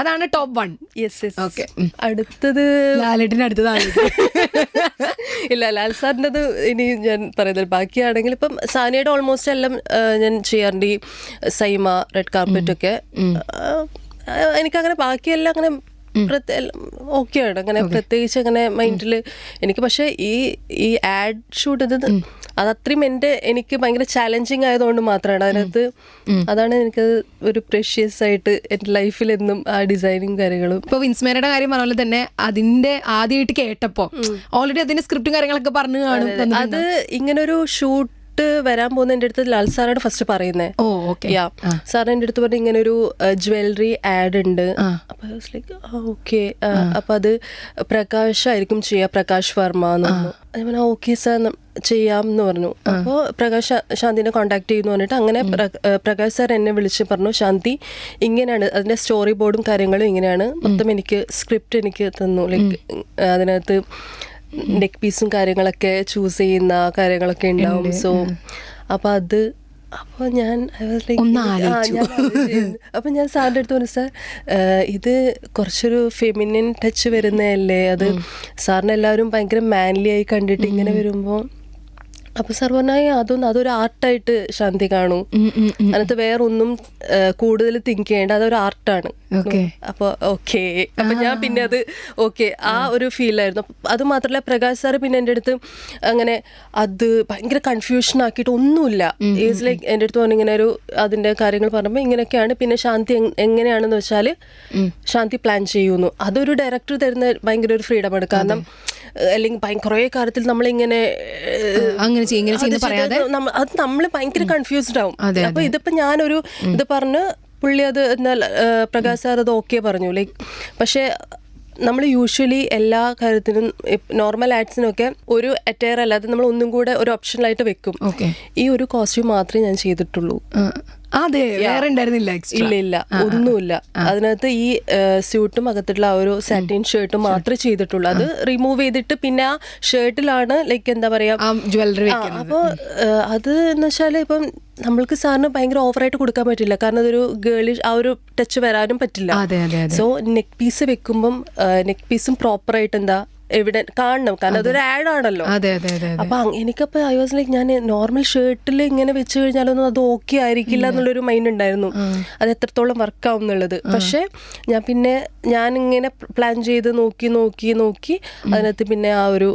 അതാണ് top one yes yes okay അടുത്തത് ലാലേട്ടിന്റെ അടുത്തതാണ്. ഇല്ല ലാൽ സാറിന്റെത് ഇനി ഞാൻ പറയുന്നത് ബാക്കിയാണെങ്കിൽ ഇപ്പം സാനിയുടെ ഓൾമോസ്റ്റ് എല്ലാം ഞാൻ ചെയ്യാറുണ്ട്. ഈ സൈമ റെഡ് കാർപ്പറ്റ് ഒക്കെ. എനിക്കങ്ങനെ ബാക്കിയെല്ലാം അങ്ങനെ ഓക്കെയാണ് അങ്ങനെ പ്രത്യേകിച്ച് അങ്ങനെ മൈൻഡിൽ എനിക്ക് പക്ഷേ ഈ ഈ ആഡ് ഷൂട്ട് ഇത് അത് അത്രയും എന്റെ എനിക്ക് ഭയങ്കര ചാലഞ്ചിങ് ആയതുകൊണ്ട് മാത്രമാണ് അതിനകത്ത് അതാണ് എനിക്ക് ഒരു പ്രഷ്യസ് ആയിട്ട് എന്റെ ലൈഫിൽ എന്നും ആ ഡിസൈനിങ് കാര്യങ്ങളും. ഇപ്പൊ വിൻസ്മേരയുടെ കാര്യം പറഞ്ഞ പോലെ തന്നെ അതിന്റെ ആദ്യമായിട്ട് കേട്ടപ്പോ ഓൾറെഡി അതിന്റെ സ്ക്രിപ്റ്റും കാര്യങ്ങളൊക്കെ പറഞ്ഞു കാണും അത് ഇങ്ങനൊരു ഷൂട്ട് വരാൻ പോകുന്ന എന്റെ അടുത്ത് ലാൽ സാറാണ് ഫസ്റ്റ് പറയുന്നത് ഓ ഓക്കെ യാ സാർ എന്റെ അടുത്ത് പറഞ്ഞു ഇങ്ങനെ ഒരു ജ്വല്ലറി ആഡ് ഉണ്ട്. അപ്പൊ ലൈക്ക് ഓക്കെ അപ്പൊ അത് പ്രകാശ് ആയിരിക്കും ചെയ്യുക പ്രകാശ് വർമ്മ എന്ന് പറഞ്ഞു. ഞാൻ ഓക്കെ സാർ ചെയ്യാം എന്ന് പറഞ്ഞു. അപ്പോൾ പ്രകാശ് ശാന്തിനെ കോൺടാക്ട് ചെയ്യുന്നു പറഞ്ഞിട്ട് അങ്ങനെ പ്രകാശ് സാർ എന്നെ വിളിച്ച് പറഞ്ഞു ശാന്തി ഇങ്ങനെയാണ് അതിന്റെ സ്റ്റോറി ബോർഡും കാര്യങ്ങളും ഇങ്ങനെയാണ്. മൊത്തം എനിക്ക് സ്ക്രിപ്റ്റ് എനിക്ക് തന്നു. ലൈക്ക് അതിനകത്ത് നെക്ക് പീസും കാര്യങ്ങളൊക്കെ ചൂസ് ചെയ്യുന്ന കാര്യങ്ങളൊക്കെ ഉണ്ടാവും. സോ അപ്പൊ അത് അപ്പോൾ ഞാൻ. അപ്പൊ ഞാൻ സാറിന്റെ അടുത്ത് പറഞ്ഞു സാർ ഇത് കുറച്ചൊരു ഫെമിനിൻ ടച്ച് വരുന്നതല്ലേ? അത് സാറിന് എല്ലാവരും ഭയങ്കര മാൻലി ആയി കണ്ടിട്ട് ഇങ്ങനെ വരുമ്പോൾ അപ്പൊ സാർ പറഞ്ഞാൽ അതൊന്നും അതൊരു ആർട്ടായിട്ട് ശാന്തി കാണൂ. അതിനകത്ത് വേറൊന്നും കൂടുതൽ തിങ്ക് ചെയ്യേണ്ട അതൊരു ആർട്ടാണ്. അപ്പൊ ഓക്കെ. അപ്പൊ ഞാൻ പിന്നെ അത് ഓക്കെ ആ ഒരു ഫീൽ ആയിരുന്നു. അത് മാത്രമല്ല പ്രകാശ് സാർ പിന്നെ എന്റെ അടുത്ത് അങ്ങനെ അത് ഭയങ്കര കൺഫ്യൂഷൻ ആക്കിയിട്ട് ഒന്നുമില്ല. ഈസ് ലൈക്ക് എന്റെ അടുത്ത് പറഞ്ഞു ഇങ്ങനെ ഒരു അതിന്റെ കാര്യങ്ങൾ പറഞ്ഞപ്പോൾ ഇങ്ങനെയൊക്കെയാണ്. പിന്നെ ശാന്തി എങ്ങനെയാണെന്ന് വെച്ചാൽ ശാന്തി പ്ലാൻ ചെയ്യുന്നു. അതൊരു ഡയറക്ടർ തരുന്ന ഭയങ്കര ഒരു ഫ്രീഡം ആണ്. കാരണം അല്ലെങ്കിൽ ഭയങ്കര കുറേ കാര്യത്തിൽ നമ്മളിങ്ങനെ ഇങ്ങനെ അങ്ങനെ ഇങ്ങനെ ചെയ്യുന്ന പറയാതെ? അത് നമ്മൾ ഭയങ്കര കൺഫ്യൂസ്ഡ് ആവും. അപ്പൊ ഇതിപ്പോ ഞാനൊരു ഇത് പറഞ്ഞ് പുള്ളി അത് എന്നാൽ പ്രകാശ് സാർ അത് ഓക്കെ പറഞ്ഞു. ലൈക് പക്ഷേ നമ്മൾ യൂഷ്വലി എല്ലാ കാര്യത്തിനും നോർമൽ ആഡ്സിനൊക്കെ ഒരു അറ്റയർ അല്ലാതെ നമ്മൾ ഒന്നും കൂടെ ഒരു ഓപ്ഷനിലായിട്ട് വെക്കും. ഈ ഒരു കോസ്റ്റ്യൂം മാത്രമേ ഞാൻ ചെയ്തിട്ടുള്ളൂ. അതെ വേറെ ഉണ്ടായിരുന്നില്ല ഇല്ല ഇല്ല. ഒന്നുമില്ല. അതിനകത്ത് ഈ സ്യൂട്ടും അകത്തുള്ള ആ ഒരു സാറ്റിൻ ഷർട്ടും മാത്രമേ ചെയ്തിട്ടുള്ളൂ. അത് റിമൂവ് ചെയ്തിട്ട് പിന്നെ ആ ഷർട്ടിലാണ് ലൈക്ക് എന്താ പറയാ ജ്വല്ലറി അപ്പൊ അപ്പോ അത് എന്ന് വെച്ചാൽ ഇപ്പം നമ്മൾക്ക് സാറിന് ഭയങ്കര ഓവറായിട്ട് കൊടുക്കാൻ പറ്റില്ല. കാരണം അതൊരു ഗേളിഷ് ആ ഒരു ടച്ച് വരാനും പറ്റില്ല. സോ നെക്ക് പീസ് വെക്കുമ്പം നെക്ക് പീസും പ്രോപ്പറായിട്ട് എന്താ എവിടെ കാണണം. കാരണം അതൊരു ആഡ് ആണല്ലോ. അപ്പൊ എനിക്കപ്പോ ഐ വാസ് ലൈക്ക് ഞാൻ നോർമൽ ഷർട്ടിൽ ഇങ്ങനെ വെച്ച് കഴിഞ്ഞാലൊന്നും അത് ഓക്കെ ആയിരിക്കില്ല എന്നുള്ളൊരു മൈൻഡ് ഉണ്ടായിരുന്നു. അത് എത്രത്തോളം വർക്ക് ആവും എന്നുള്ളത്. പക്ഷെ ഞാൻ പിന്നെ ഞാൻ ഇങ്ങനെ പ്ലാൻ ചെയ്ത് നോക്കി നോക്കി നോക്കി അതിനകത്ത് പിന്നെ ആ ഒരു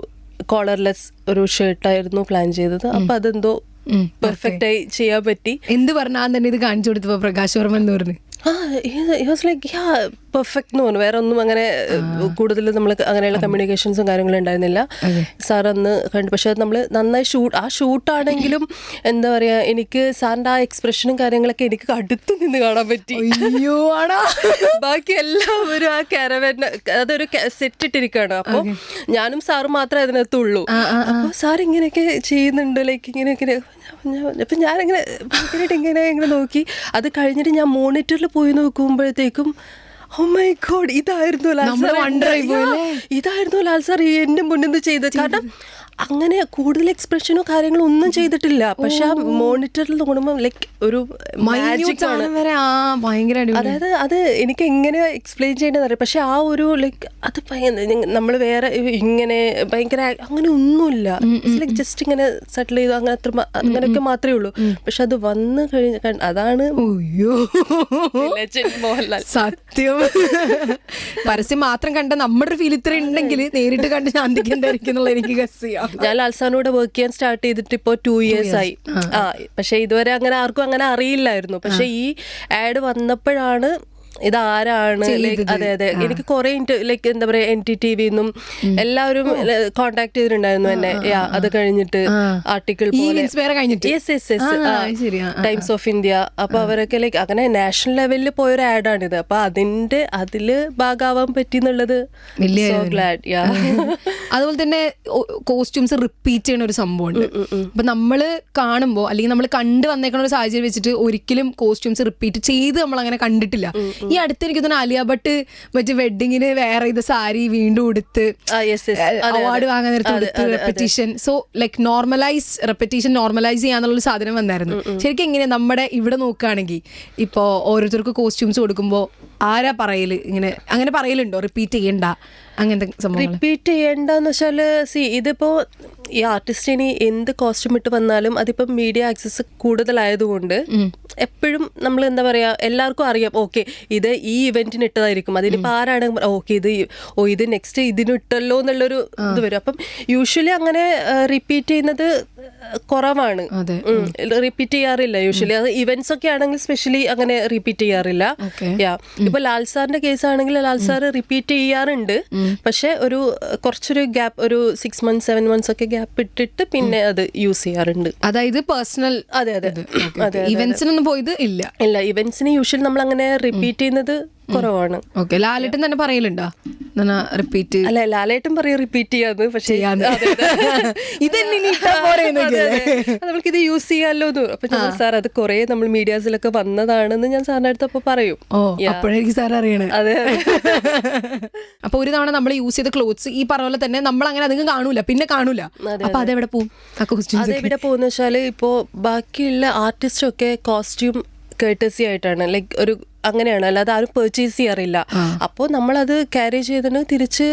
കോളർലെസ് ഒരു ഷർട്ടായിരുന്നു പ്ലാൻ ചെയ്തത്. അപ്പൊ അതെന്തോ പെർഫെക്റ്റ് ആയി ചെയ്യാൻ പറ്റി. എന്ത് പറഞ്ഞാൽ തന്നെ ഇത് കാണിച്ചു കൊടുത്തപ്പോ പ്രകാശ് വർമ്മ എന്ന് പറഞ്ഞു. ആ വാസ് ലൈക്ക് യാ പെർഫെക്റ്റ് എന്ന് പറഞ്ഞു വേറെ ഒന്നും അങ്ങനെ കൂടുതൽ നമ്മൾ അങ്ങനെയുള്ള കമ്മ്യൂണിക്കേഷൻസും കാര്യങ്ങളും ഉണ്ടായിരുന്നില്ല. സാർ അന്ന് കണ്ടു പക്ഷെ നമ്മൾ നന്നായി ഷൂട്ട് ആ ഷൂട്ടാണെങ്കിലും എന്താ പറയാ എനിക്ക് സാറിന്റെ ആ എക്സ്പ്രഷനും കാര്യങ്ങളൊക്കെ എനിക്ക് അടുത്ത് നിന്ന് കാണാൻ പറ്റി. ബാക്കി എല്ലാവരും ആ കാരവൻ അതൊരു സെറ്റ് ഇട്ടിരിക്കുകയാണ്. അപ്പോൾ ഞാനും സാറും മാത്രമേ അതിനകത്തുള്ളൂ. അപ്പോൾ സാർ ഇങ്ങനെയൊക്കെ ചെയ്യുന്നുണ്ട് ലൈക്ക് ഇങ്ങനെയൊക്കെ അപ്പം ഞാനിങ്ങനെ ഭയങ്കരമായിട്ട് ഇങ്ങനെ ഇങ്ങനെ നോക്കി. അത് കഴിഞ്ഞിട്ട് ഞാൻ മോണിറ്ററിൽ പോയി നോക്കുമ്പോഴത്തേക്കും ഓ മൈ ഗോഡ് ഇതായിരുന്നു ലാൽ സാർ? ഇതായിരുന്നു ലാൽ സാർ ഈ എന്റെ മുന്നിൽ നിന്ന് ചെയ്തത് കാരണം അങ്ങനെ കൂടുതൽ എക്സ്പ്രഷനോ കാര്യങ്ങളോ ഒന്നും ചെയ്തിട്ടില്ല. പക്ഷെ ആ മോണിറ്ററിൽ നോക്കുമ്പോൾ ലൈക്ക് ഒരു മാജിക് ആണ് അതായത് അത് എനിക്ക് എങ്ങനെ എക്സ്പ്ലെയിൻ ചെയ്യേണ്ടത് അറിയാം പക്ഷെ ആ ഒരു ലൈക്ക് അത് നമ്മൾ വേറെ ഇങ്ങനെ ഭയങ്കര അങ്ങനെ ഒന്നുമില്ല. ലൈക്ക് ജസ്റ്റ് ഇങ്ങനെ സെറ്റിൽ ചെയ്തു. അങ്ങനെ അത്ര അങ്ങനെയൊക്കെ മാത്രമേ ഉള്ളൂ. പക്ഷെ അത് വന്ന് കഴിഞ്ഞ അതാണ് സത്യം. പരസ്യം മാത്രം കണ്ട നമ്മുടെ ഒരു ഫീൽ ഇത്ര ഉണ്ടെങ്കിൽ നേരിട്ട് കണ്ട് ശാന്തിക്കേണ്ടായിരിക്കും എന്നുള്ള എനിക്ക് ഗസ് ചെയ്യാം. ഞാൻ ലാൽസാനോട് വർക്ക് ചെയ്യാൻ സ്റ്റാർട്ട് ചെയ്തിട്ട് ഇപ്പോൾ ടു ഇയേഴ്സ് ആയി. ആ. പക്ഷെ ഇതുവരെ അങ്ങനെ ആർക്കും അങ്ങനെ അറിയില്ലായിരുന്നു. പക്ഷേ ഈ ആഡ് വന്നപ്പോഴാണ് ഇതാരാണ്? അതെ അതെ. എനിക്ക് കുറെ ലൈക്ക് എന്താ പറയാ എൻ ടി ടി വിന്നും എല്ലാവരും കോണ്ടാക്ട് ചെയ്തിട്ടുണ്ടായിരുന്നു എന്നെ. യാ അത് കഴിഞ്ഞിട്ട് ആർട്ടിക്കിൾ ടൈംസ് ഓഫ് ഇന്ത്യ അപ്പൊ അവരൊക്കെ ലൈക്ക് അങ്ങനെ നാഷണൽ ലെവലിൽ പോയൊരു ഇത് അപ്പൊ അതിന്റെ അതിൽ ഭാഗാവാൻ പറ്റി എന്നുള്ളത് സോ ഗ്ലാഡ് യാ അതുപോലെ തന്നെ കോസ്റ്റ്യൂംസ് റിപ്പീറ്റ് ചെയ്യുന്ന ഒരു സംഭവമുണ്ട്. അപ്പൊ നമ്മൾ കാണുമ്പോൾ അല്ലെങ്കിൽ നമ്മൾ കണ്ടു വന്നേക്കുന്ന ഒരു സാഹചര്യം വെച്ചിട്ട് ഒരിക്കലും കോസ്റ്റ്യൂംസ് റിപ്പീറ്റ് ചെയ്ത് നമ്മൾ അങ്ങനെ കണ്ടിട്ടില്ല ഈ അടുത്ത് എനിക്ക് തോന്നുന്നു ആലിയ ഭട്ട് മറ്റേ വെഡിങ്ങിന് വേറെ ഇത് സാരി വീണ്ടും ഉടുത്ത്. അവാർഡ് വാങ്ങാൻ നേരത്തെ ഉടുത്ത്. Repetition so like normalise repetition normalise ചെയ്യാന്നുള്ള സാധനം വന്നായിരുന്നു ശരിക്കും എങ്ങനെയാ നമ്മുടെ ഇവിടെ നോക്കുകയാണെങ്കിൽ ഇപ്പോൾ ഓരോരുത്തർക്ക് കോസ്റ്റ്യൂംസ് കൊടുക്കുമ്പോൾ ആരാ പറയൽ? ഇങ്ങനെ അങ്ങനെ പറയലുണ്ടോ? റിപ്പീറ്റ് ചെയ്യണ്ട. അങ്ങനത്തെ സംഭവം റിപ്പീറ്റ് ചെയ്യണ്ടെന്ന് വെച്ചാൽ സി ഇതിപ്പോ ഈ ആർട്ടിസ്റ്റ് ഇനി എന്ത് കോസ്റ്റ്യൂം ഇട്ട് വന്നാലും അതിപ്പം മീഡിയ ആക്സസ് കൂടുതലായതുകൊണ്ട് എപ്പോഴും നമ്മൾ എന്താ പറയാ എല്ലാവർക്കും അറിയാം ഓക്കെ ഇത് ഈ ഇവന്റിന് ഇട്ടതായിരിക്കും. അതിനിപ്പോ ആരാണ് ഓക്കെ ഇത് ഓ ഇത് നെക്സ്റ്റ് ഇതിനിട്ടല്ലോ എന്നുള്ളൊരു ഇത് വരും. അപ്പം യൂഷ്വലി അങ്ങനെ റിപ്പീറ്റ് ചെയ്യുന്നത് കുറവാണ്. റിപ്പീറ്റ് ചെയ്യാറില്ല യൂഷ്വലി അത് ഇവന്റ്സ് ഒക്കെ ആണെങ്കിൽ സ്പെഷ്യലി അങ്ങനെ റിപ്പീറ്റ് ചെയ്യാറില്ല. യാ ഇപ്പൊ ലാൽ സാറിന്റെ കേസ് ആണെങ്കിൽ ലാൽ സാർ റിപ്പീറ്റ് ചെയ്യാറുണ്ട്. പക്ഷെ ഒരു കുറച്ചൊരു ഗ്യാപ്പ് ഒരു സിക്സ് മന്ത്സ് സെവൻ മന്ത്സ് ഒക്കെ ഗ്യാപ്പ് ഇട്ടിട്ട് പിന്നെ അത് യൂസ് ചെയ്യാറുണ്ട്. അതായത് പേഴ്സണൽ അതെ അതെ. അതെ ഇവന്റ്സിനൊന്നും പോയത് ഇല്ല. ഇല്ല ഇവന്റ്സിന് യൂഷ്വലി നമ്മൾ അങ്ങനെ റിപ്പീറ്റ് ചെയ്യുന്നത് കുറവാണ്. ഓക്കെ ലാലേട്ടൻ തന്നെ പറയലുണ്ടോ? റിപ്പീറ്റ് അല്ല ലാലേട്ടൻ പറയും റിപ്പീറ്റ് ചെയ്യാന്ന് പക്ഷേ നമ്മൾക്ക് ഇത് യൂസ് ചെയ്യാമല്ലോ എന്ന്. അപ്പൊ ഞാൻ സാർ അത് കുറെ നമ്മൾ മീഡിയാസിലൊക്കെ വന്നതാണെന്ന് ഞാൻ സാറിന്റെ അടുത്ത് അപ്പൊ പറയും. ഓ അപ്പോഴേക്ക് സാർ അറിയണേ. അതെ. അപ്പൊ ഒരു തവണ നമ്മൾ യൂസ് ചെയ്ത ക്ലോത്ത്സ് ഈ പറഞ്ഞ പോലെ തന്നെ നമ്മൾ അങ്ങനെ അധികം കാണൂല പിന്നെ കാണൂല. അപ്പൊ അതെവിടെ പോകും? അതെവിടെ പോകുന്ന വെച്ചാൽ ഇപ്പോ ബാക്കിയുള്ള ആർട്ടിസ്റ്റ് ഒക്കെ കോസ്റ്റ്യൂം കേട്ടസി ആയിട്ടാണ്. ലൈക്ക് ഒരു അങ്ങനെയാണ്. അല്ലാതെ ആരും പെർച്ചേസ് ചെയ്യാറില്ല. അപ്പോൾ നമ്മളത് ക്യാരി ചെയ്തിട്ട് തിരിച്ച്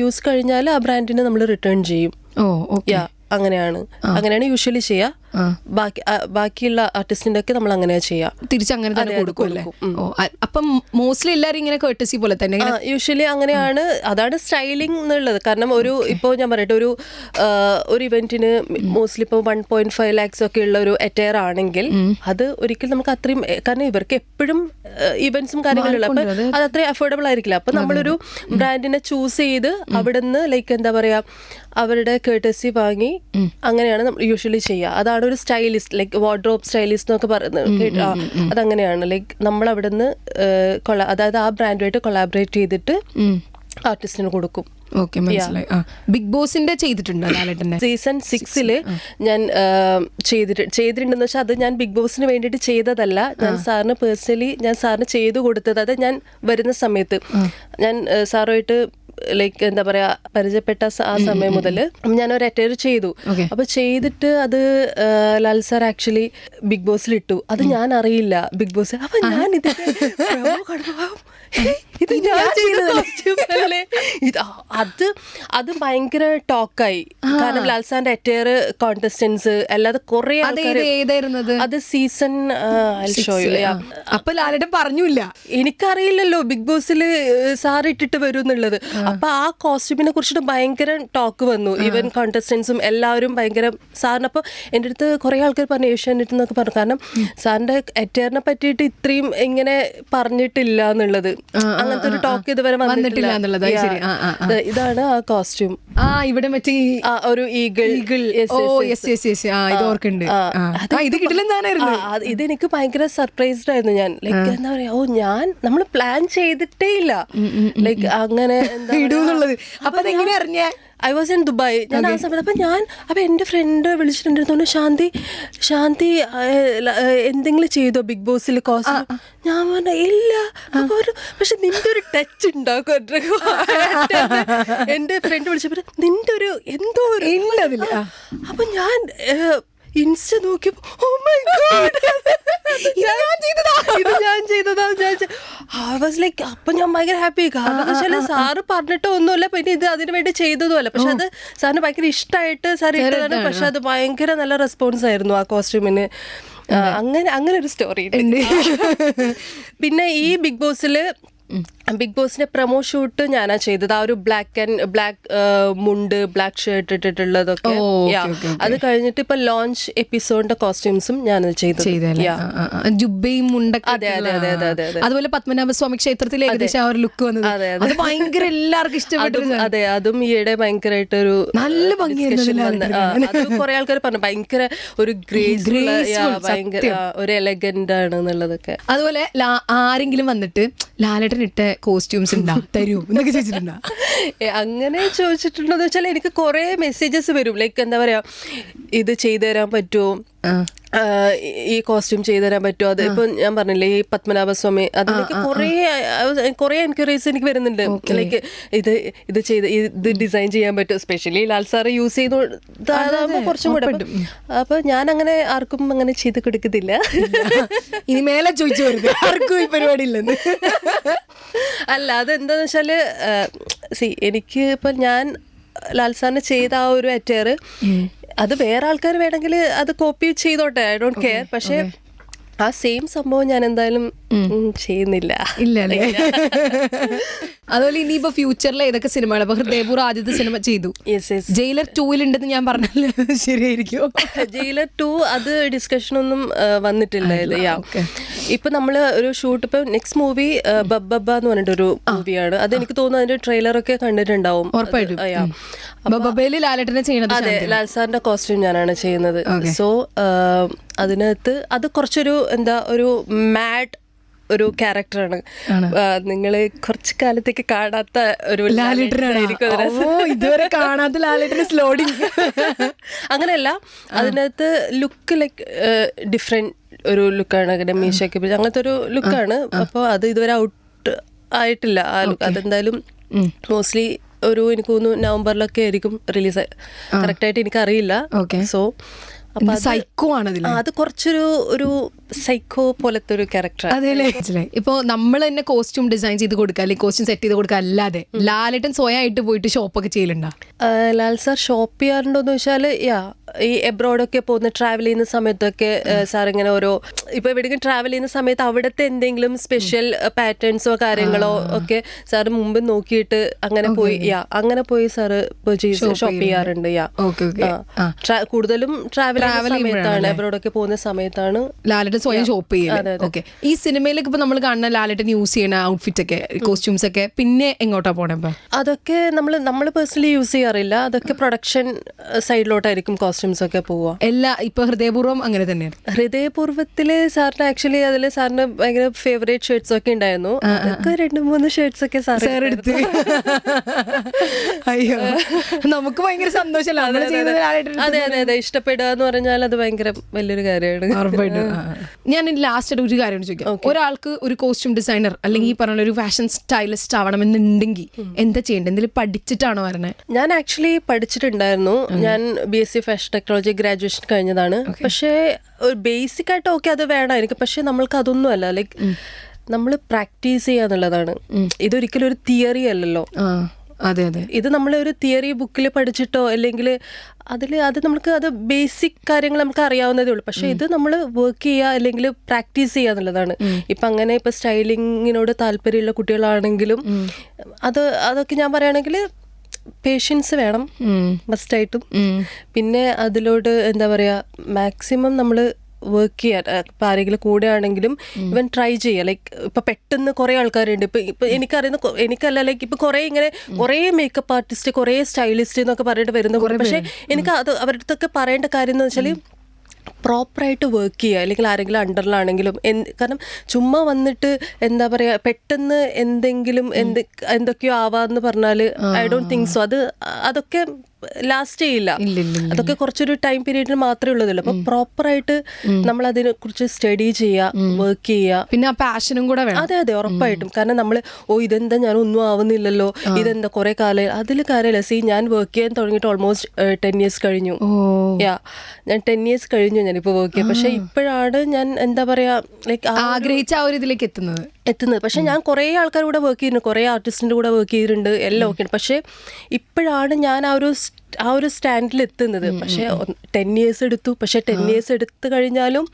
യൂസ് കഴിഞ്ഞാൽ ആ ബ്രാൻഡിന് നമ്മൾ റിട്ടേൺ ചെയ്യും. ഓ യാ അങ്ങനെയാണ്. അങ്ങനെയാണ് യൂഷ്വലി ചെയ്യുക ബാക്കി ബാക്കിയുള്ള ആർട്ടിസ്റ്റിന്റെ ഒക്കെ നമ്മൾ അങ്ങനെയാ ചെയ്യുക തിരിച്ച് അങ്ങനെ തന്നെ കൊടുക്കും. അല്ലേ? ഓ അപ്പം മോസ്റ്റ്ലി എല്ലാരും ഇങ്ങനെ കേട്ടസി പോലെ തന്നെ യൂഷ്വലി അങ്ങനെയാണ്. അതാണ് സ്റ്റൈലിംഗ് എന്നുള്ളത്. കാരണം ഒരു ഇപ്പോൾ ഞാൻ പറയട്ടെ ഒരു ഒരു ഇവന്റിന് മോസ്റ്റ്ലി ഇപ്പോൾ വൺ പോയിന്റ് ഫൈവ് ലാക്സ് ഒക്കെ ഉള്ള ഒരു അറ്റയർ ആണെങ്കിൽ അത് ഒരിക്കലും നമുക്ക് അത്രയും കാരണം ഇവർക്ക് എപ്പോഴും ഇവന്റ്സും കാര്യങ്ങളുള്ള അപ്പൊ അത് അത്രയും അഫോർഡബിൾ ആയിരിക്കില്ല. അപ്പൊ നമ്മളൊരു ബ്രാൻഡിനെ ചൂസ് ചെയ്ത് അവിടുന്ന് ലൈക്ക് എന്താ പറയുക അവരുടെ കേട്ടസി വാങ്ങി അങ്ങനെയാണ് നമ്മൾ യൂഷ്വലി ചെയ്യുക അതാണ് ഒരു സ്റ്റൈലിസ്റ്റ് ലൈക് വാർഡ്രോബ് സ്റ്റൈലിസ്റ്റ് എന്നൊക്കെ പറയുന്നത്. അതങ്ങനെയാണ്. ലൈക്ക് നമ്മൾ അവിടുന്ന് കൊള അതായത് ആ ബ്രാൻഡുമായിട്ട് കൊളാബറേറ്റ് ചെയ്തിട്ട് ആർട്ടിസ്റ്റിന് കൊടുക്കും. ഓക്കെ മനസ്സിലായി. ബിഗ് ബോസിന്റെ ചെയ്തിട്ടുണ്ട് ലാലേട്ടന്റെ സീസൺ സിക്സിൽ ഞാൻ ചെയ്തിട്ട് ചെയ്തിട്ടുണ്ടെന്ന് വെച്ചാൽ അത് ഞാൻ ബിഗ് ബോസിന് വേണ്ടിയിട്ട് ചെയ്തതല്ല. ഞാൻ സാറിന് പേഴ്സണലി ഞാൻ സാറിന് ചെയ്തു കൊടുത്തത്. അത് ഞാൻ വരുന്ന സമയത്ത് ഞാൻ സാറുമായിട്ട് ലൈക്ക് എന്താ പറയാ പരിചയപ്പെട്ട ആ സമയം മുതൽ ഞാൻ ഒരു അറ്റയർ ചെയ്തു. അപ്പൊ ചെയ്തിട്ട് അത് ലാൽ സാർ ആക്ച്വലി ബിഗ് ബോസിൽ ഇട്ടു അത് ഞാൻ അറിയില്ല ബിഗ് ബോസ് അപ്പൊ ഞാൻ ഇത് promo കണ്ടപ്പോ, "ഏയ്, ഇത് ഞാൻ ചെയ്തല്ലേ അല്ലേ?" ഇത് അത് അത് ഭയങ്കര ടോക്കായി. കാരണം ലാൽസാന്റെ എറ്റയർ കോണ്ടസ്റ്റൻസ് അല്ലാതെ കുറെ അത് സീസൺ അപ്പൊ ലാലേട്ടൻ പറഞ്ഞില്ല എനിക്കറിയില്ലല്ലോ ബിഗ് ബോസിൽ സാർ ഇട്ടിട്ട് വരും എന്നുള്ളത് അപ്പൊ ആ കോസ്റ്റ്യൂമിനെ കുറിച്ചിട്ട് ഭയങ്കര ടോക്ക് വന്നു. ഈവൻ കോntestants-ഉം എല്ലാവരും ഭയങ്കര സാറിന് അപ്പോൾ എന്റെ അടുത്ത് കുറെ ആൾക്കാർ പറഞ്ഞു ഏഷ്യാനെറ്റ് എന്നൊക്കെ പറഞ്ഞു. കാരണം സാറിന്റെ അറ്റയറിനെ പറ്റിയിട്ട് ഇത്രയും ഇങ്ങനെ പറഞ്ഞിട്ടില്ല എന്നുള്ളത്. അങ്ങനത്തെ ഒരു ടോക്ക് ഇതുവരെ വന്നിട്ടില്ല. ശരി. ഇത് ഇതാണ് ആ കോസ്റ്റ്യൂം ആ ഇവിടെ മറ്റേ ഒരു eagle oh yes yes yes ആ ഇത് ഓർക്കുന്നുണ്ട്. ഇത് അത് ഇതെനിക്ക് ഭയങ്കര സർപ്രൈസ്ഡ് ആയിരുന്നു ഞാൻ. ലൈക്ക് എന്താ പറയാ ഓ ഞാൻ നമ്മൾ പ്ലാൻ ചെയ്തിട്ടേ ഇല്ല. ലൈക്ക് അങ്ങനെ ഇടൂന്നുള്ളത് അപ്പൊ അതെങ്ങനെ അറിഞ്ഞേ? ഐ വാസ് ഇൻ ദുബായ് ഞാൻ ആ സമയത്ത് അപ്പം ഞാൻ അപ്പം എന്റെ ഫ്രണ്ട് വിളിച്ചിട്ടുണ്ടായിരുന്നു. ശാന്തി ശാന്തി എന്തെങ്കിലും ചെയ്തോ ബിഗ് ബോസിൽ കോസ് ഞാൻ പറഞ്ഞ ഇല്ല. അപ്പോൾ ഒരു പക്ഷെ നിന്റെ ഒരു ടച്ച് ഉണ്ടാക്കും എന്റെ ഫ്രണ്ട് വിളിച്ചപ്പോൾ നിന്റെ ഒരു എന്തോ ഒരു അപ്പം. ഞാൻ ഇൻസ്റ്റ നോക്കിയപ്പോ ഓ മൈ ഗോഡ് ഞാൻ ചെയ്തതാ. ഇത് ഞാൻ ചെയ്തതാ ഞാൻ വാസ് ലൈക്ക് അപ്പൊ ഞാൻ ഭയങ്കര ഹാപ്പി കാരണം വെച്ചാൽ സാറ് പറഞ്ഞിട്ടോ ഒന്നുമല്ല പിന്നെ ഇത് അതിനു വേണ്ടി ചെയ്തതുമല്ല. പക്ഷെ അത് സാറിന് ഭയങ്കര ഇഷ്ടമായിട്ട് സാർ ഇട്ടതാണ്. പക്ഷെ അത് ഭയങ്കര നല്ല റെസ്പോൺസ് ആയിരുന്നു ആ കോസ്റ്റ്യൂമിന്. അങ്ങനെ അങ്ങനെ ഒരു സ്റ്റോറി ഉണ്ട്. പിന്നെ ഈ ബിഗ് ബോസിൽ ബിഗ് ബോസിന്റെ പ്രൊമോ ഷൂട്ട് ഞാനാ ചെയ്തത്. ആ ഒരു ബ്ലാക്ക് ആൻഡ് ബ്ലാക്ക് മുണ്ട് ബ്ലാക്ക് ഷർട്ട് ഇട്ടിട്ടുള്ളതൊക്കെ. അത് കഴിഞ്ഞിട്ട് ഇപ്പൊ ലോഞ്ച് എപ്പിസോഡിന്റെ കോസ്റ്റ്യൂംസും ഞാൻ ചെയ്തു ആ. അതുപോലെ പത്മനാഭസ്വാമി ക്ഷേത്രത്തിൽ ഏകദേശം ആ ഒരു ലുക്ക് വന്നത്. അതെ, ഭയങ്കര എല്ലാവർക്കും ഇഷ്ടപ്പെട്ടു അതെ അതും ഈയിടെ ഭയങ്കരമായിട്ടൊരു നല്ല ഭംഗിയായിരുന്നു കുറെ ആൾക്കാർ പറഞ്ഞു ഭയങ്കര ഒരു ഗ്രേസ് ഭയങ്കര ഒരു എലഗന്റ് ആണ് എന്നുള്ളതൊക്കെ അതുപോലെ ആരെങ്കിലും വന്നിട്ട് ലാലേട്ടൻ ഇട്ട കോസ്റ്റ്യൂംസ് തരൂ എന്നൊക്കെ ചോദിച്ചിട്ടുണ്ടാ? അങ്ങനെ ചോദിച്ചിട്ടുണ്ടോ എന്ന് വെച്ചാൽ എനിക്ക് കുറെ മെസ്സേജസ് വരും. ലൈക്ക് എന്താ പറയാ ഇത് ചെയ്തു തരാൻ പറ്റുമോ? ഈ- കോസ്റ്റ്യൂം ചെയ്തു തരാൻ പറ്റുമോ? അത് ഇപ്പൊ ഞാൻ പറഞ്ഞില്ലേ ഈ പത്മനാഭസ്വാമി അതിലേക്ക് കുറെ കുറെ എൻക്വയറീസ് എനിക്ക് വരുന്നുണ്ട്. ലൈക്ക് ഇത് ഇത് ചെയ്ത് ഇത് ഡിസൈൻ ചെയ്യാൻ പറ്റും. സ്പെഷ്യലി ലാൽ സാറ് യൂസ് ചെയ്ത് കുറച്ചും കൂടെ. അപ്പൊ- അപ്പൊ ഞാൻ അങ്ങനെ ആർക്കും അങ്ങനെ ചെയ്ത് കൊടുക്കത്തില്ല. ഇനി മേലെ ചോദിച്ചു വരുന്നത് ആർക്കും ഈ പരിപാടി ഇല്ലെന്ന്. അല്ല അതെന്താന്ന് വെച്ചാൽ സി എനിക്ക് ഇപ്പൊ ഞാൻ ലാൽ സാറിന് ചെയ്ത ആ ഒരു അറ്റയർ അത് വേറെ ആൾക്കാർ വേണമെങ്കിൽ അത് കോപ്പി ചെയ്തോട്ടെ ഐ ഡോണ്ട് കെയർ പക്ഷേ ആ സെയിം സംഭവം ഞാൻ എന്തായാലും ചെയ്യുന്നില്ല. ഇല്ല അല്ലേ? അതുപോലെ ഇനിയിപ്പോ ഫ്യൂച്ചറിൽ ഏതൊക്കെ സിനിമകൾ അപ്പൊ ഹൃദയപൂർവം ആദ്യത്തെ സിനിമ ചെയ്തു. ജയിലർ ടൂവിലുണ്ടെന്ന് ഞാൻ പറഞ്ഞല്ലോ. ശരിയായിരിക്കും ജയിലർ ടു അത് ഡിസ്കഷൻ ഒന്നും വന്നിട്ടില്ല ഇപ്പൊ നമ്മൾ ഒരു ഷൂട്ട് ഇപ്പൊ നെക്സ്റ്റ് മൂവി ബബ്ബ എന്ന് പറഞ്ഞിട്ടൊരു മൂവിയാണ് അത് എനിക്ക് തോന്നുന്നു അതിന്റെ ട്രെയിലർ ഒക്കെ കണ്ടിട്ടുണ്ടാവും. ലാലേട്ടനെ ചെയ്യണത് അതെ ലാൽ സാറിന്റെ കോസ്റ്റ്യൂം ഞാനാണ് ചെയ്യുന്നത്. സോ അതിനകത്ത് അത് കുറച്ചൊരു എന്താ ഒരു മാഡ് ഒരു ക്യാരക്ടറാണ്. നിങ്ങൾ കുറച്ച് കാലത്തേക്ക് കാണാത്ത ഒരു ഇതുവരെ കാണാത്ത ലാലേട്ടന് സ്ലോഡിങ് അങ്ങനെയല്ല അതിനകത്ത് ലുക്ക് ലൈക്ക് ഡിഫറെന്റ് ഒരു ലുക്കാണ് അങ്ങനെ മീശയൊക്കെ അങ്ങനത്തെ ഒരു ലുക്കാണ് അപ്പോൾ അത് ഇതുവരെ ഔട്ട് ആയിട്ടില്ല. ആ ലുക്ക് അതെന്തായാലും മോസ്റ്റ്ലി ഒരു എനിക്ക് തോന്നുന്നു നവംബറിലൊക്കെ ആയിരിക്കും റിലീസ് കറക്റ്റായിട്ട് എനിക്ക് അറിയില്ല സോ അപ്പൊ സൈക്കോ ആണ് അത് കുറച്ചൊരു ഒരു സൈക്കോ പോലത്തെ ഒരു ക്യാരക്ടർ അതെല്ലേ ഇപ്പൊ നമ്മൾ തന്നെ കോസ്റ്റ്യൂം ഡിസൈൻ ചെയ്ത് കൊടുക്കുക അല്ലെങ്കിൽ കോസ്റ്റ്യൂം സെറ്റ് ചെയ്ത് കൊടുക്കുക അല്ലാതെ ലാലേട്ടൻ സ്വയമായിട്ട് പോയിട്ട് ഷോപ്പൊക്കെ ചെയ്യലുണ്ടോ? ലാൽ സാർ ഷോപ്പ് ചെയ്യാറുണ്ടോ എന്ന് വെച്ചാൽ യാ ഈ എബ്രോഡൊക്കെ പോകുന്ന ട്രാവൽ ചെയ്യുന്ന സമയത്തൊക്കെ സാർ ഇങ്ങനെ ഓരോ ഇപ്പൊ എവിടെയെങ്കിലും ട്രാവൽ ചെയ്യുന്ന സമയത്ത് അവിടുത്തെ എന്തെങ്കിലും സ്പെഷ്യൽ പാറ്റേൺസോ കാര്യങ്ങളോ ഒക്കെ സാർ മുമ്പ് നോക്കിയിട്ട് അങ്ങനെ പോയി യാ അങ്ങനെ പോയി സാറ് ഷോപ്പ് ചെയ്യാറുണ്ട് യാ. കൂടുതലും ട്രാവൽ സമയത്താണ് അബ്രോഡൊക്കെ പോകുന്ന സമയത്താണ്. ലാലേട്ടൻ സ്വയം ഷോപ്പ് ചെയ്യുന്നത് ഓക്കെ ഈ സിനിമയിലൊക്കെ ഇപ്പൊ നമ്മൾ കാണുന്ന ലാലേട്ടൻ യൂസ് ചെയ്യുന്ന ഔട്ട്ഫിറ്റ് ഒക്കെ കോസ്റ്റ്യൂംസ് ഒക്കെ പിന്നെ എങ്ങോട്ടാ പോണേ അതൊക്കെ നമ്മൾ നമ്മൾ പേഴ്സണലി യൂസ് ചെയ്യാറില്ല. അതൊക്കെ പ്രൊഡക്ഷൻ സൈഡിലോട്ടായിരിക്കും കോസ്റ്റ്യൂംസ് ഒക്കെ പോവുക. എല്ലാ ഇപ്പൊ ഹൃദയപൂർവം അങ്ങനെ തന്നെയാണ്. ഹൃദയപൂർവത്തിൽ സാറിന് ആക്ച്വലി അതിൽ സാറിന് ഭയങ്കര ഫേവറേറ്റ് ഷർട്സ് ഒക്കെ ഉണ്ടായിരുന്നു. അതൊക്കെ രണ്ട് മൂന്ന് ഷർട്സ് ഒക്കെ സാർ എടുത്ത്. അയ്യോ. നമുക്ക് ഭയങ്കര സന്തോഷമല്ല? അതെ അതെ അതെ. ഇഷ്ടപ്പെടുക എന്ന് പറഞ്ഞാൽ അത് ഭയങ്കര വലിയൊരു കാര്യമാണ്. ഞാൻ ലാസ്റ്റ് ഒരു കാര്യം ചോദിക്കാം. ഒരാൾക്ക് ഒരു കോസ്റ്റ്യൂം ഡിസൈനർ അല്ലെങ്കിൽ ഈ പറഞ്ഞ ഒരു ഫാഷൻ സ്റ്റൈലിസ്റ്റ് ആവണമെന്നുണ്ടെങ്കിൽ എന്താ ചെയ്യേണ്ടത്? എന്തെങ്കിലും പഠിച്ചിട്ടാണോ വരണേ? ഞാൻ ആക്ച്വലി പഠിച്ചിട്ടുണ്ടായിരുന്നു. ഞാൻ B S C fashion technology graduation കഴിഞ്ഞതാണ്. പക്ഷേ ഒരു ബേസിക് ആയിട്ട് ഓക്കെ അത് വേണം. എനിക്ക് പക്ഷേ നമ്മൾക്ക് അതൊന്നും അല്ല ലൈക്ക് നമ്മൾ പ്രാക്ടീസ് ചെയ്യുക എന്നുള്ളതാണ് ഇതൊരിക്കലും ഒരു തിയറി അല്ലല്ലോ. അതെ അതെ. ഇത് നമ്മൾ ഒരു തിയറി ബുക്കിൽ പഠിച്ചിട്ടോ അല്ലെങ്കിൽ അതിൽ അത് നമുക്ക് അത് ബേസിക് കാര്യങ്ങൾ നമുക്ക് അറിയാവുന്നതേ ഉള്ളൂ. പക്ഷെ ഇത് നമ്മൾ വർക്ക് ചെയ്യുക അല്ലെങ്കിൽ പ്രാക്ടീസ് ചെയ്യുക എന്നുള്ളതാണ്. ഇപ്പം അങ്ങനെ ഇപ്പം സ്റ്റൈലിങ്ങിനോട് താല്പര്യമുള്ള കുട്ടികളാണെങ്കിലും അത് അതൊക്കെ ഞാൻ പറയുകയാണെങ്കിൽ പേഷ്യൻസ് വേണം. മസ്റ്റായിട്ടും പിന്നെ അതിലോട്ട് എന്താ പറയുക മാക്സിമം നമ്മൾ വർക്ക് ചെയ്യാൻ ഇപ്പം ആരെങ്കിലും കൂടെ ആണെങ്കിലും ഇവൻ ട്രൈ ചെയ്യുക ലൈക്ക് ഇപ്പം പെട്ടെന്ന് കുറേ ആൾക്കാരുണ്ട്. ഇപ്പം ഇപ്പം എനിക്കറിയുന്ന എനിക്കല്ല ലൈക്ക് ഇപ്പം കുറേ ഇങ്ങനെ കുറേ മേക്കപ്പ് ആർട്ടിസ്റ്റ് കുറേ സ്റ്റൈലിസ്റ്റ് എന്നൊക്കെ പറഞ്ഞിട്ട് വരുന്ന കുറേ പക്ഷേ എനിക്ക് അത് അവരുടെ അടുത്തൊക്കെ പറയേണ്ട കാര്യം എന്ന് വെച്ചാൽ പ്രോപ്പറായിട്ട് വർക്ക് ചെയ്യുക അല്ലെങ്കിൽ ആരെങ്കിലും അണ്ടറിലാണെങ്കിലും കാരണം ചുമ്മാ വന്നിട്ട് എന്താ പറയുക പെട്ടെന്ന് എന്തെങ്കിലും എന്ത് എന്തൊക്കെയോ ആവാന്ന് പറഞ്ഞാൽ ഐ ഡോണ്ട് തിങ്ക് സോ അത് അതൊക്കെ ലാസ്റ്റ് ചെയ്യില്ല. അതൊക്കെ കുറച്ചൊരു ടൈം പീരീഡിന് മാത്രമേ ഉള്ളതുള്ളൂ. അപ്പൊ പ്രോപ്പറായിട്ട് നമ്മൾ അതിനെ കുറിച്ച് സ്റ്റഡി ചെയ്യുക വർക്ക് ചെയ്യുക. പിന്നെ ആ പാഷനും കൂടെ വേണം. അതെ അതെ ഉറപ്പായിട്ടും. കാരണം നമ്മൾ ഓ ഇതെന്താ? ഞാൻ ഒന്നും ആവുന്നില്ലല്ലോ ഇതെന്താ? കുറെ കാലം. അതിൽ കാര്യമില്ല സീ ഞാൻ വർക്ക് ചെയ്യാൻ തുടങ്ങിയിട്ട് ഓൾമോസ്റ്റ് ടെൻ ഇയേഴ്സ് കഴിഞ്ഞു. യാ ഞാൻ ടെൻ ഇയേഴ്സ് കഴിഞ്ഞു. ഞാനിപ്പോൾ ചെയ്യാൻ പക്ഷെ ഇപ്പോഴാണ് ഞാൻ എന്താ പറയാ ലൈക്ക് ആഗ്രഹിച്ച ആ ഒരു ഇതിലേക്ക് എത്തുന്നത്. എത്തുന്നത്. പക്ഷെ ഞാൻ കുറേ ആൾക്കാരുടെ കൂടെ വർക്ക് ചെയ്തിട്ടുണ്ട്. കുറേ ആർട്ടിസ്റ്റിന്റെ കൂടെ വർക്ക് ചെയ്തിട്ടുണ്ട്. എല്ലാം ഓക്കെ പക്ഷേ ഇപ്പോഴാണ് ഞാൻ ആ ഒരു ആ ഒരു സ്റ്റാൻഡിൽ എത്തുന്നത്. പക്ഷേ ടെൻ ഇയേഴ്സ് എടുത്തു. പക്ഷെ ടെൻ ഇയേഴ്സ് എടുത്തു കഴിഞ്ഞാലും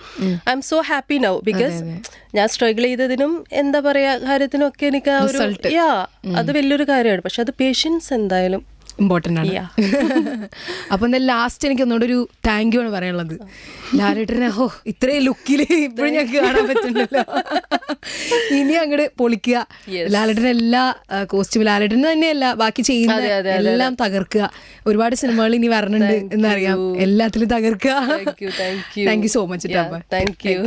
I'm so happy now because ഞാൻ സ്ട്രഗിൾ ചെയ്തതിനും എന്താ പറയാ കാര്യത്തിനും ഒക്കെ എനിക്ക് ആ ഒരു യാ അത് വലിയൊരു കാര്യമാണ്. പക്ഷെ അത് പേഷ്യൻസ് എന്തായാലും ഇമ്പോർട്ടന്റ് ആണ്. അപ്പൊ എന്തായാലും ലാസ്റ്റ് എനിക്ക് ഒന്നുകൂടെ ഒരു താങ്ക് യു ആണ് പറയാനുള്ളത്. ലാലേട്ടനെ ഓ ഇത്രയും ലുക്കിൽ ഇപ്പോഴും ഞങ്ങൾക്ക് കാണാൻ പറ്റുന്നുണ്ടല്ലോ. ഇനി അങ്ങോട്ട് പൊളിക്കുക. ലാലേട്ടൻ എല്ലാ കോസ്റ്റ്യൂം ലാലേട്ടൻ തന്നെയല്ല ബാക്കി ചെയ്യുന്ന എല്ലാം തകർക്കുക. ഒരുപാട് സിനിമകൾ ഇനി വരണുണ്ട് എന്നറിയാം. എല്ലാത്തിലും തകർക്കുക. Thank you so much thank you